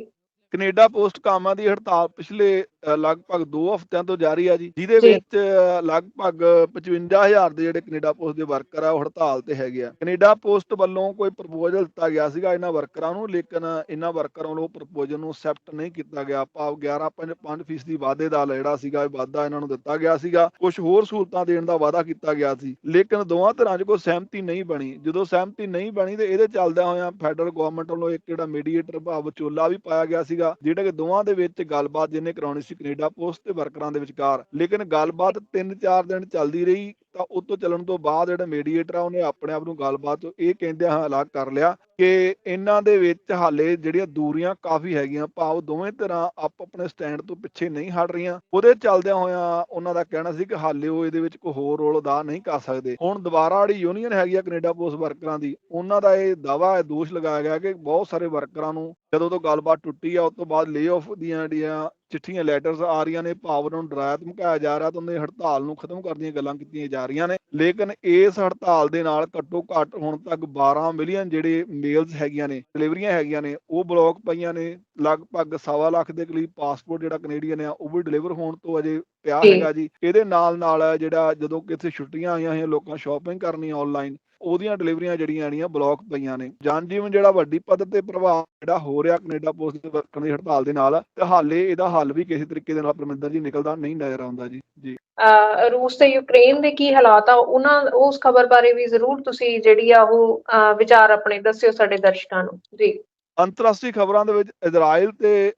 ਕੈਨੇਡਾ ਪੋਸਟ ਕਾਮਾਂ ਦੀ ਹੜਤਾਲ ਪਿਛਲੇ ਲਗਭਗ 2 ਹਫ਼ਤਿਆਂ ਤੋਂ ਜਾਰੀ ਆ ਜੀ ਜਿਹਦੇ। ਵਿੱਚ ਲਗਭਗ 55000 ਦੇ ਜਿਹੜੇ ਕੈਨੇਡਾ ਪੋਸਟ ਦੇ ਵਰਕਰ ਆ ਉਹ ਹੜਤਾਲ ਤੇ ਹੈਗੇ ਆ। ਕੈਨੇਡਾ ਪੋਸਟ ਵੱਲੋਂ ਕੋਈ ਪ੍ਰਪੋਜ਼ਲ ਦਿੱਤਾ ਗਿਆ ਸੀਗਾ ਇਹਨਾਂ ਵਰਕਰਾਂ ਨੂੰ ਲੇਕਿਨ ਇਹਨਾਂ ਵਰਕਰਾਂ ਵੱਲੋਂ ਪ੍ਰਪੋਜ਼ਲ ਨੂੰ ਅਸੈਪਟ ਨਹੀਂ ਕੀਤਾ ਗਿਆ। ਭਾਵ 11.5% ਦੀ ਵਾਅਦੇ ਦਾ ਜਿਹੜਾ ਸੀਗਾ ਇਹ ਵਾਅਦਾ ਇਹਨਾਂ ਨੂੰ ਦਿੱਤਾ ਗਿਆ ਸੀਗਾ। ਕੁਝ ਹੋਰ ਸਹੂਲਤਾਂ ਦੇਣ ਦਾ ਵਾਅਦਾ ਕੀਤਾ ਗਿਆ ਸੀ। ਲੇਕਿਨ ਦੋਵਾਂ ਧਿਰਾਂ 'ਚ ਕੋਈ ਸਹਿਮਤੀ ਨਹੀਂ ਬਣੀ। ਜਦੋਂ ਸਹਿਮਤੀ ਨਹੀਂ ਬਣੀ ਤੇ ਇਹਦੇ ਚੱਲਦਿਆਂ ਹੋਇਆਂ ਫੈਡਰਲ ਗਵਰਨਮੈਂਟ ਵੱਲੋਂ ਇੱਕ ਜਿਹੜਾ ਮੀਡੀਏਟਰ ਭਾਵ ਵਿਚੋਲਾ ਵੀ ਪਾਇਆ ਗਿਆ ਸੀਗਾ ਜਿਹੜਾ ਕਿ ਦੋਵਾਂ ਦੇ ਵਿੱਚ ਗੱਲਬਾਤ ਜਿਹਨੇ ਕਰਾਉਣੀ ਸੀ ਕੈਨੇਡਾ ਪੋਸਟ ਤੇ ਵਰਕਰਾਂ ਦੇ ਵਿਚਕਾਰ। ਲੇਕਿਨ ਗੱਲਬਾਤ 3-4 ਦਿਨ ਚੱਲਦੀ ਰਹੀ। ਤਾਂ ਉਹ ਚੱਲਣ ਤੋਂ ਬਾਅਦ ਜਿਹੜਾ ਮੀਡੀਏਟਰ ਆ, ਉਹਨੇ ਆਪਣੇ ਆਪ ਨੂੰ ਗੱਲਬਾਤ ਤੋਂ ਇਹ ਕਹਿੰਦਿਆਂ ਅਲੱਗ ਕਰ ਲਿਆ ਕਿ ਇਹਨਾਂ ਦੇ ਵਿੱਚ ਹਾਲੇ ਜਿਹੜੀਆਂ ਦੂਰੀਆਂ ਕਾਫੀ ਹੈਗੀਆਂ, ਭਾਵ ਦੋਵੇਂ ਤਰ੍ਹਾਂ ਆਪ ਆਪਣੇ ਸਟੈਂਡ ਤੋਂ ਪਿੱਛੇ ਨਹੀਂ ਹਟ ਰਹੀਆਂ। ਉਹਦੇ ਚੱਲਦਿਆਂ ਹੋਇਆਂ ਉਹਨਾਂ ਦਾ ਕਹਿਣਾ ਸੀ ਕਿ ਹਾਲੇ ਉਹ ਇਹਦੇ ਵਿੱਚ ਕੋਈ ਹੋਰ ਰੋਲ ਅਦਾ ਨਹੀਂ ਕਰ ਸਕਦੇ। ਹੁਣ ਦੁਬਾਰਾ ਜਿਹੜੀ ਯੂਨੀਅਨ ਹੈਗੀ ਆ ਕੈਨੇਡਾ ਪੋਸਟ ਵਰਕਰਾਂ ਦੀ, ਉਹਨਾਂ ਦਾ ਇਹ ਦਾਵਾ ਹੈ ਦੋਸ਼ ਲਗਾਇਆ ਗਿਆ ਕਿ ਬਹੁਤ ਸਾਰੇ ਵਰਕਰਾਂ ਨੂੰ ਜਦੋਂ ਤੋਂ ਗੱਲਬਾਤ ਟੁੱਟੀ ਆ, ਉਸ ਤੋਂ ਬਾਅਦ ਲੇ-ਆਫ ਦੀਆਂ ਜਿਹੜੀਆਂ ਚਿੱਠੀਆਂ ਲੈਟਰਸ ਆ ਰਹੀਆਂ ਨੇ, ਭਾਵ ਉਹਨਾਂ ਨੂੰ ਡਰਾਇਆ, ਧਮਕਾਇਆ ਜਾ ਰਿਹਾ ਤਾਂ ਉਹਨਾਂ ਹੜਤਾਲ ਨੂੰ ਖਤਮ ਕਰਨ ਦੀਆਂ ਗੱਲਾਂ ਕੀਤੀਆਂ ਜਾ ਰਹੀਆਂ ਨੇ। ਲੇਕਿਨ ਇਸ ਹੜਤਾਲ ਦੇ ਨਾਲ ਘੱਟੋ ਘੱਟ ਹੁਣ ਤੱਕ 12 ਮਿਲੀਅਨ ਜਿਹੜੇ ਮੇਲਸ ਹੈਗੀਆਂ ਨੇ ਡਿਲੀਵਰੀਆਂ ਹੈਗੀਆਂ ਨੇ ਉਹ ਬਲੌਕ ਪਈਆਂ ਨੇ। ਲਗਭਗ ਸਵਾ ਲੱਖ ਦੇ ਕਰੀਬ ਪਾਸਪੋਰਟ ਜਿਹੜਾ ਕੈਨੇਡੀਅਨ ਆ ਉਹ ਵੀ ਡਿਲੀਵਰ ਹੋਣ ਤੋਂ ਅਜੇ ਪਿਆ ਜੀ। ਹੈਗਾ ਜੀ। ਇਹਦੇ ਨਾਲ ਨਾਲ ਜਿਹੜਾ ਜਦੋਂ ਕਿਤੇ ਛੁੱਟੀਆਂ ਆਈਆਂ ਹੋਈਆਂ ਲੋਕਾਂ ਸ਼ਾਪਿੰਗ ਕਰਨੀ ਆਨਲਾਈਨ ਉਹਦੀਆਂ ਡਿਲੀਵਰੀਆਂ ਜਿਹੜੀਆਂ ਆਣੀਆਂ ਬਲੌਕ ਪਈਆਂ ਨੇ। ਜਨਜੀਵਨ ਜਿਹੜਾ ਵੱਡੀ ਪੱਧਰ ਤੇ ਪ੍ਰਭਾਵ ਜਿਹੜਾ ਹੋ ਰਿਹਾ ਕੈਨੇਡਾ ਪੋਸਟ ਦੇ ਵਰਕਰਾਂ ਦੀ ਹੜਤਾਲ ਦੇ ਨਾਲ, ਤੇ ਹਾਲੇ ਇਹਦਾ ਹੱਲ ਵੀ ਕਿਸੇ ਤਰੀਕੇ ਦੇ ਨਾਲ ਪਰਮਿੰਦਰ ਜੀ ਨਿਕਲਦਾ ਨਹੀਂ ਨਜ਼ਰ ਆਉਂਦਾ ਜੀ। ਜੀ। ਰੂਸ ਤੇ ਯੂਕਰੇਨ ਦੇ ਕੀ ਹਾਲਾਤ ਆ, ਉਹਨਾਂ ਉਸ ਖਬਰ ਬਾਰੇ ਵੀ ਜ਼ਰੂਰ ਤੁਸੀਂ ਜਿਹੜੀ ਆ ਉਹ ਵਿਚਾਰ ਆਪਣੇ ਦੱਸਿਓ ਸਾਡੇ ਦਰਸ਼ਕਾਂ ਨੂੰ। ਜੀ। ਅੰਤਰਰਾਸ਼ਟਰੀ ਖਬਰਾਂ ਦੇ ਵਿੱਚ ਇਜ਼ਰਾਈਲ ਤੇ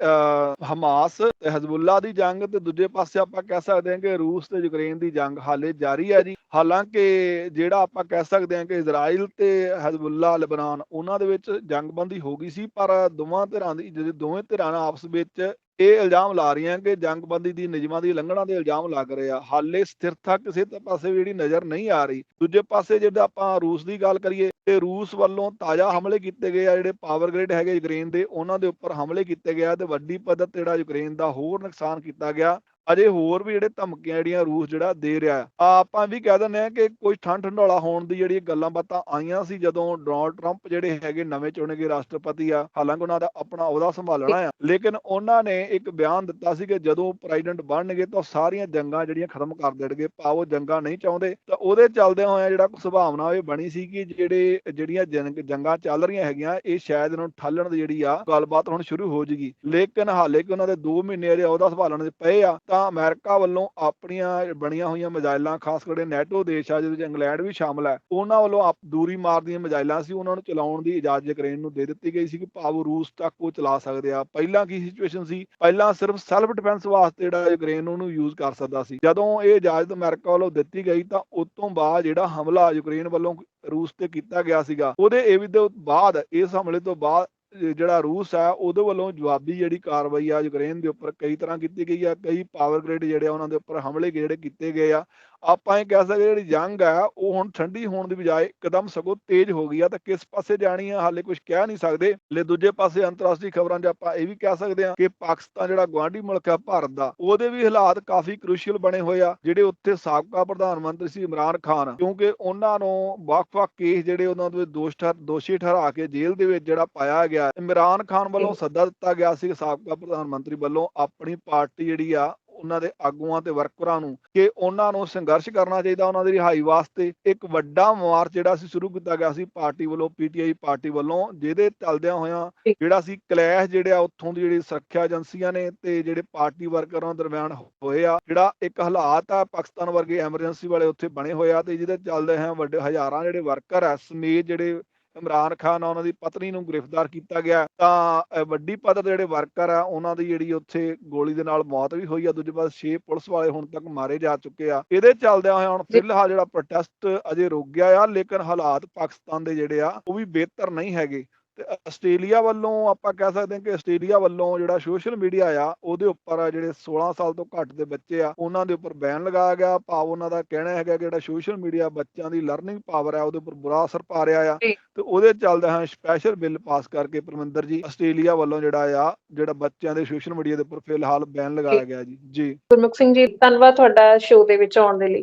ਹਮਾਸ ਤੇ ਹਜ਼ਬੁੱਲਾ ਦੀ ਜੰਗ ਤੇ ਦੂਜੇ ਪਾਸੇ ਆਪਾਂ ਕਹਿ ਸਕਦੇ ਹਾਂ ਕਿ ਰੂਸ ਤੇ ਯੂਕਰੇਨ ਦੀ ਜੰਗ ਹਾਲੇ ਜਾਰੀ ਹੈ ਜੀ। ਹਾਲਾਂਕਿ ਜਿਹੜਾ ਆਪਾਂ ਕਹਿ ਸਕਦੇ ਹਾਂ ਕਿ ਇਜ਼ਰਾਈਲ ਤੇ ਹਜ਼ਬੁੱਲਾ, ਲਬਨਾਨ ਉਹਨਾਂ ਦੇ ਵਿੱਚ ਜੰਗਬੰਦੀ ਹੋ ਗਈ ਸੀ, ਪਰ ਦੋਵਾਂ ਧਿਰਾਂ ਦੀ, ਜਿਹੜੇ ਦੋਵੇਂ ਧਿਰਾਂ ਆਪਸ ਵਿੱਚ ਇਹ ਇਲਜ਼ਾਮ ਲਾ ਰਹੀਆਂ ਕਿ ਜੰਗਬੰਦੀ ਦੀ, ਨਿਯਮਾਂ ਦੀ, ਉਲੰਘਣਾ ਦੇ ਇਲਜ਼ਾਮ ਲੱਗ ਰਹੇ ਆ। ਹਾਲੇ ਸਥਿਰਤਾ ਕਿਸੇ ਪਾਸੇ ਜਿਹੜੀ ਨਜ਼ਰ ਨਹੀਂ ਆ ਰਹੀ। ਦੂਜੇ ਪਾਸੇ ਜਿਹੜਾ ਆਪਾਂ ਰੂਸ ਦੀ ਗੱਲ ਕਰੀਏ ਤੇ ਰੂਸ ਵੱਲੋਂ ਤਾਜ਼ਾ ਹਮਲੇ ਕੀਤੇ ਗਏ ਆ ਜਿਹੜੇ ਪਾਵਰ ਗ੍ਰਿਡ ਹੈਗੇ ਯੂਕਰੇਨ ਦੇ, ਉਹਨਾਂ ਦੇ ਉੱਪਰ ਹਮਲੇ ਕੀਤੇ ਗਏ ਤੇ ਵੱਡੀ ਪੱਧਰ ਤੇ ਜਿਹੜਾ ਯੂਕਰੇਨ ਦਾ ਹੋਰ ਨੁਕਸਾਨ ਕੀਤਾ ਗਿਆ। ਅਜੇ ਹੋਰ ਵੀ ਜਿਹੜੇ ਧਮਕੀਆਂ, ਜਿਹੜੀਆਂ ਰੂਸ ਜਿਹੜਾ ਦੇ ਰਿਹਾ ਆ ਆਪਾਂ ਵੀ ਕਹਿ ਦਿੰਦੇ ਆ ਕਿ ਕੋਈ ਠੰਡ ਠੰਡੋਲਾ ਹੋਣ ਦੀ ਜਿਹੜੀ ਗੱਲਾਂ ਬਾਤਾਂ ਆਈਆਂ ਸੀ ਜਦੋਂ ਡੋਨਾਲਡ ਟਰੰਪ ਜਿਹੜੇ ਹੈਗੇ ਨਵੇਂ ਚੁਣੇ ਗਏ ਰਾਸ਼ਟਰਪਤੀ ਆ, ਹਾਲਾਂਕਿ ਉਹਨਾਂ ਦਾ ਆਪਣਾ ਅਹੁਦਾ ਸੰਭਾਲਣਾ ਆ, ਲੇਕਿਨ ਉਹਨਾਂ ਨੇ ਇੱਕ ਬਿਆਨ ਦਿੱਤਾ ਸੀ ਕਿ ਜਦੋਂ ਪ੍ਰੈਜ਼ੀਡੈਂਟ ਬਣਨਗੇ ਤਾਂ ਸਾਰੀਆਂ ਜੰਗਾਂ ਜਿਹੜੀਆਂ ਖਤਮ ਕਰ ਦੇਣਗੇ, ਭਾਵ ਉਹ ਜੰਗਾਂ ਨਹੀਂ ਚਾਹੁੰਦੇ, ਤਾਂ ਉਹਦੇ ਚੱਲਦਿਆਂ ਹੋਇਆ ਜਿਹੜਾ ਕੋਈ ਸੁਭਾਵਨਾ ਇਹ ਬਣੀ ਸੀ ਕਿ ਜਿਹੜੇ, ਜਿਹੜੀਆਂ ਜੰਗ- ਜੰਗਾਂ ਚੱਲ ਰਹੀਆਂ ਹੈਗੀਆਂ, ਇਹ ਸ਼ਾਇਦ ਇਹਨਾਂ ਨੂੰ ਠੱਲਣ ਦੀ ਜਿਹੜੀ ਆ, ਗੱਲਬਾਤ ਹੁਣ ਸ਼ੁਰੂ ਹੋ ਜੇਗੀ, ਲੇਕਿਨ ਹਾਲੇ ਕਿ ਉਹਨਾਂ ਦੇ 2 ਮਹੀਨੇ ਦੇ ਅਹੁਦਾ ਸੰਭਾਲਣ ਦੇ ਪਏ ਆ, ਤਾਂ ਅਮਰੀਕਾ ਵੱਲੋਂ ਆਪਣੀਆਂ ਬਣੀਆਂ ਹੋਈਆਂ ਮਿਜ਼ਾਈਲਾਂ, ਖਾਸ ਕਰਕੇ ਨੈਟੋ ਦੇਸ਼ ਆ, ਜਿਹਦੇ ਵਿੱਚ ਇੰਗਲੈਂਡ ਵੀ ਸ਼ਾਮਲ ਹੈ ਉਹਨਾਂ ਵੱਲੋਂ ਆਪ ਦੂਰੀ ਮਾਰਦੀਆਂ ਮਿਜ਼ਾਈਲਾਂ ਸੀ, ਉਹਨਾਂ ਨੂੰ ਚਲਾਉਣ ਦੀ ਇਜਾਜ਼ਤ ਯੂਕਰੇਨ ਨੂੰ ਦੇ ਦਿੱਤੀ ਗਈ ਸੀ ਕਿ ਭਾਵ ਉਹ ਰੂਸ ਤੱਕ ਉਹ ਚਲਾ ਸਕਦੇ ਆ। ਪਹਿਲਾਂ ਕੀ ਸਿਚੁਏਸ਼ਨ ਸੀ? ਪਹਿਲਾਂ ਸਿਰਫ ਸੈਲਫ ਡਿਫੈਂਸ ਵਾਸਤੇ ਜਿਹੜਾ ਯੂਕਰੇਨ ਉਹਨੂੰ ਯੂਜ਼ ਕਰ ਸਕਦਾ ਸੀ। ਜਦੋਂ ਇਹ ਇਜਾਜ਼ਤ ਅਮਰੀਕਾ ਵੱਲੋਂ ਦਿੱਤੀ ਗਈ, ਤਾਂ ਉਸ ਤੋਂ ਬਾਅਦ ਜਿਹੜਾ ਹਮਲਾ ਯੂਕਰੇਨ ਵੱਲੋਂ ਰੂਸ ਤੇ ਕੀਤਾ ਗਿਆ ਸੀਗਾ, ਉਹਦੇ ਇਹ ਵੀ ਤੋਂ ਬਾਅਦ, ਇਸ ਹਮਲੇ ਤੋਂ ਬਾਅਦ ਜਿਹੜਾ ਰੂਸ ਆ, ਉਹਦੇ ਵੱਲੋਂ ਜਵਾਬੀ ਜਿਹੜੀ ਕਾਰਵਾਈ ਆ ਯੂਕਰੇਨ ਦੇ ਉੱਪਰ ਕਈ ਤਰ੍ਹਾਂ ਕੀਤੀ ਗਈ ਆ, ਕਈ ਪਾਵਰ ਗ੍ਰਿਡ ਜਿਹੜੇ ਆ ਉਹਨਾਂ ਦੇ ਉੱਪਰ ਹਮਲੇ ਜਿਹੜੇ ਕੀਤੇ ਗਏ ਆ। ਆਪਾਂ ਇਹ ਕਹਿ ਸਕਦੇ ਜਿਹੜੀ ਜੰਗ ਆ ਉਹ ਹੁਣ ਠੰਡੀ ਹੋਣ ਦੀ ਬਜਾਏ ਇੱਕਦਮ ਸਗੋਂ ਤੇਜ਼ ਹੋ ਗਈ ਆ ਤਾਂ ਕਿਸ ਪਾਸੇ ਜਾਣੀ ਆ ਹਾਲੇ ਕੁਝ ਕਹਿ ਨਹੀਂ ਸਕਦੇ। ਲੈ ਦੂਜੇ ਪਾਸੇ ਅੰਤਰਰਾਸ਼ਟਰੀ ਖਬਰਾਂ 'ਚ ਆਪਾਂ ਇਹ ਵੀ ਕਹਿ ਸਕਦੇ ਆ ਕਿ ਪਾਕਿਸਤਾਨ ਜਿਹੜਾ ਗਵਾਂਢੀ ਮੁਲਕ ਆ ਭਾਰਤ ਦਾ ਉਹਦੇ ਵੀ ਹਾਲਾਤ ਕਾਫੀ ਕ੍ਰੂਸ਼ੀਅਲ ਬਣੇ ਹੋਏ ਆ ਜਿਹੜੇ ਉੱਥੇ ਸਾਬਕਾ ਪ੍ਰਧਾਨ ਮੰਤਰੀ ਸੀ ਇਮਰਾਨ ਖਾਨ ਕਿਉਂਕਿ ਉਹਨਾਂ ਨੂੰ ਵੱਖ-ਵੱਖ ਕੇਸ ਜਿਹੜੇ ਉਹਨਾਂ ਦੇ ਦੋਸ਼ ਠਹਿਰ ਦੋਸ਼ੀ ਠਹਿਰਾ ਕੇ ਜੇਲ੍ਹ ਦੇ ਵਿੱਚ ਜਿਹੜਾ ਪਾਇਆ ਗਿਆ ਇਮਰਾਨ ਖਾਨ ਵੱਲੋਂ ਸੱਦਾ ਦਿੱਤਾ ਗਿਆ ਸੀ ਸਾਬਕਾ ਪ੍ਰਧਾਨ ਮੰਤਰੀ ਵੱਲੋਂ ਆਪਣੀ ਪਾਰਟੀ ਜਿਹੜੀ ਆ ਉਹਨਾਂ ਦੇ ਆਗੂਆਂ ਤੇ ਵਰਕਰਾਂ ਨੂੰ ਕਿ ਉਹਨਾਂ ਨੂੰ ਸੰਘਰਸ਼ ਕਰਨਾ ਚਾਹੀਦਾ ਉਹਨਾਂ ਦੀ ਰਿਹਾਈ ਵਾਸਤੇ। ਇੱਕ ਵੱਡਾ ਮਾਰਚ ਜਿਹੜਾ ਸੀ ਸ਼ੁਰੂ ਕੀਤਾ ਗਿਆ ਸੀ ਪਾਰਟੀ ਵੱਲੋਂ ਪੀਟੀਆਈ ਪਾਰਟੀ ਵੱਲੋਂ ਜਿਹਦੇ ਚੱਲਦਿਆਂ ਹੋਇਆਂ ਜਿਹੜਾ ਸੀ ਕਲੈਸ਼ ਜਿਹੜੇ ਉੱਥੋਂ ਦੀ ਜਿਹੜੀ ਸੁਰੱਖਿਆ ਏਜੰਸੀਆਂ ਨੇ ਤੇ ਜਿਹੜੇ ਪਾਰਟੀ ਵਰਕਰਾਂ ਦਰਮਿਆਨ ਹੋਏ ਆ ਜਿਹੜਾ ਇੱਕ ਹਾਲਾਤ ਆ ਪਾਕਿਸਤਾਨ ਵਰਗੇ ਐਮਰਜੈਂਸੀ ਵਾਲੇ ਉੱਥੇ ਬਣੇ ਹੋਏ ਆ ਤੇ ਜਿਹਦੇ ਚੱਲਦੇ ਹੈ ਵੱਡੇ ਹਜ਼ਾਰਾਂ ਜਿਹੜੇ ਵਰਕਰ ਆ ਸਮੇਤ ਜਿਹੜੇ ਇਮਰਾਨ ਖਾਨ ਆ ਉਹਨਾਂ ਦੀ ਪਤਨੀ ਨੂੰ ਗ੍ਰਿਫਤਾਰ ਕੀਤਾ ਗਿਆ। ਤਾਂ ਵੱਡੀ ਪੱਧਰ ਦੇ ਜਿਹੜੇ ਵਰਕਰ ਆ ਉਹਨਾਂ ਦੀ ਜਿਹੜੀ ਉੱਥੇ ਗੋਲੀ ਦੇ ਨਾਲ ਮੌਤ ਵੀ ਹੋਈ ਆ ਦੂਜੇ ਪਾਸੇ 6 ਪੁਲਿਸ ਵਾਲੇ ਹੁਣ ਤੱਕ ਮਾਰੇ ਜਾ ਚੁੱਕੇ ਆ। ਇਹਦੇ ਚੱਲਦਿਆਂ ਹੋਇਆ ਹੁਣ ਫਿਲਹਾਲ ਜਿਹੜਾ ਪ੍ਰੋਟੈਸਟ ਅਜੇ ਰੁਕ ਗਿਆ ਆ ਲੇਕਿਨ ਹਾਲਾਤ ਪਾਕਿਸਤਾਨ ਦੇ ਜਿਹੜੇ ਆ ਉਹ ਵੀ ਬਿਹਤਰ ਨਹੀਂ ਹੈਗੇ। ਤੇ ਆਸਟ੍ਰੇਲੀਆ ਵੱਲੋਂ ਆਪਾਂ ਕਹਿ ਸਕਦੇ ਹਾਂ ਕਿ ਆਸਟ੍ਰੇਲੀਆ ਵੱਲੋਂ ਜਿਹੜਾ ਸੋਸ਼ਲ ਮੀਡੀਆ ਆ ਉਹਦੇ ਉੱਪਰ ਆ ਜਿਹੜੇ 16 ਸਾਲ ਤੋਂ ਘੱਟ ਦੇ ਬੱਚੇ ਆ ਉਹਨਾਂ ਦੇ ਉੱਪਰ ਬੈਨ ਲਗਾਇਆ ਗਿਆ। ਭਾਵ ਉਹਨਾਂ ਦਾ ਕਹਿਣਾ ਹੈਗਾ ਕਿ ਜਿਹੜਾ ਸੋਸ਼ਲ ਮੀਡੀਆ ਬੱਚਿਆਂ ਦੀ ਲਰਨਿੰਗ ਪਾਵਰ ਆ ਉਹਦੇ ਉੱਪਰ ਬੁਰਾ ਅਸਰ ਪਾ ਰਿਹਾ ਆ। ਤੇ ਉਹਦੇ ਚੱਲਦੇ ਹਾਂ ਸਪੈਸ਼ਲ ਬਿੱਲ ਪਾਸ ਕਰਕੇ ਪਰਮਿੰਦਰ ਜੀ ਆਸਟ੍ਰੇਲੀਆ ਵੱਲੋਂ ਜਿਹੜਾ ਆ ਜਿਹੜਾ ਬੱਚਿਆਂ ਦੇ ਸੋਸ਼ਲ ਮੀਡੀਆ ਦੇ ਉੱਪਰ ਫਿਲਹਾਲ ਬੈਨ ਲਗਾਇਆ ਗਿਆ ਜੀ। ਜੀ। ਗੁਰਮੁਖ ਸਿੰਘ ਜੀ ਧੰਨਵਾਦ ਤੁਹਾਡਾ ਸ਼ੋਅ ਦੇ ਵਿੱਚ ਆਉਣ ਦੇ ਲਈ।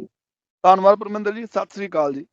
ਧੰਨਵਾਦ ਪਰਮਿੰਦਰ ਜੀ ਸਤਿ ਸ੍ਰੀ ਅਕਾਲ ਜੀ।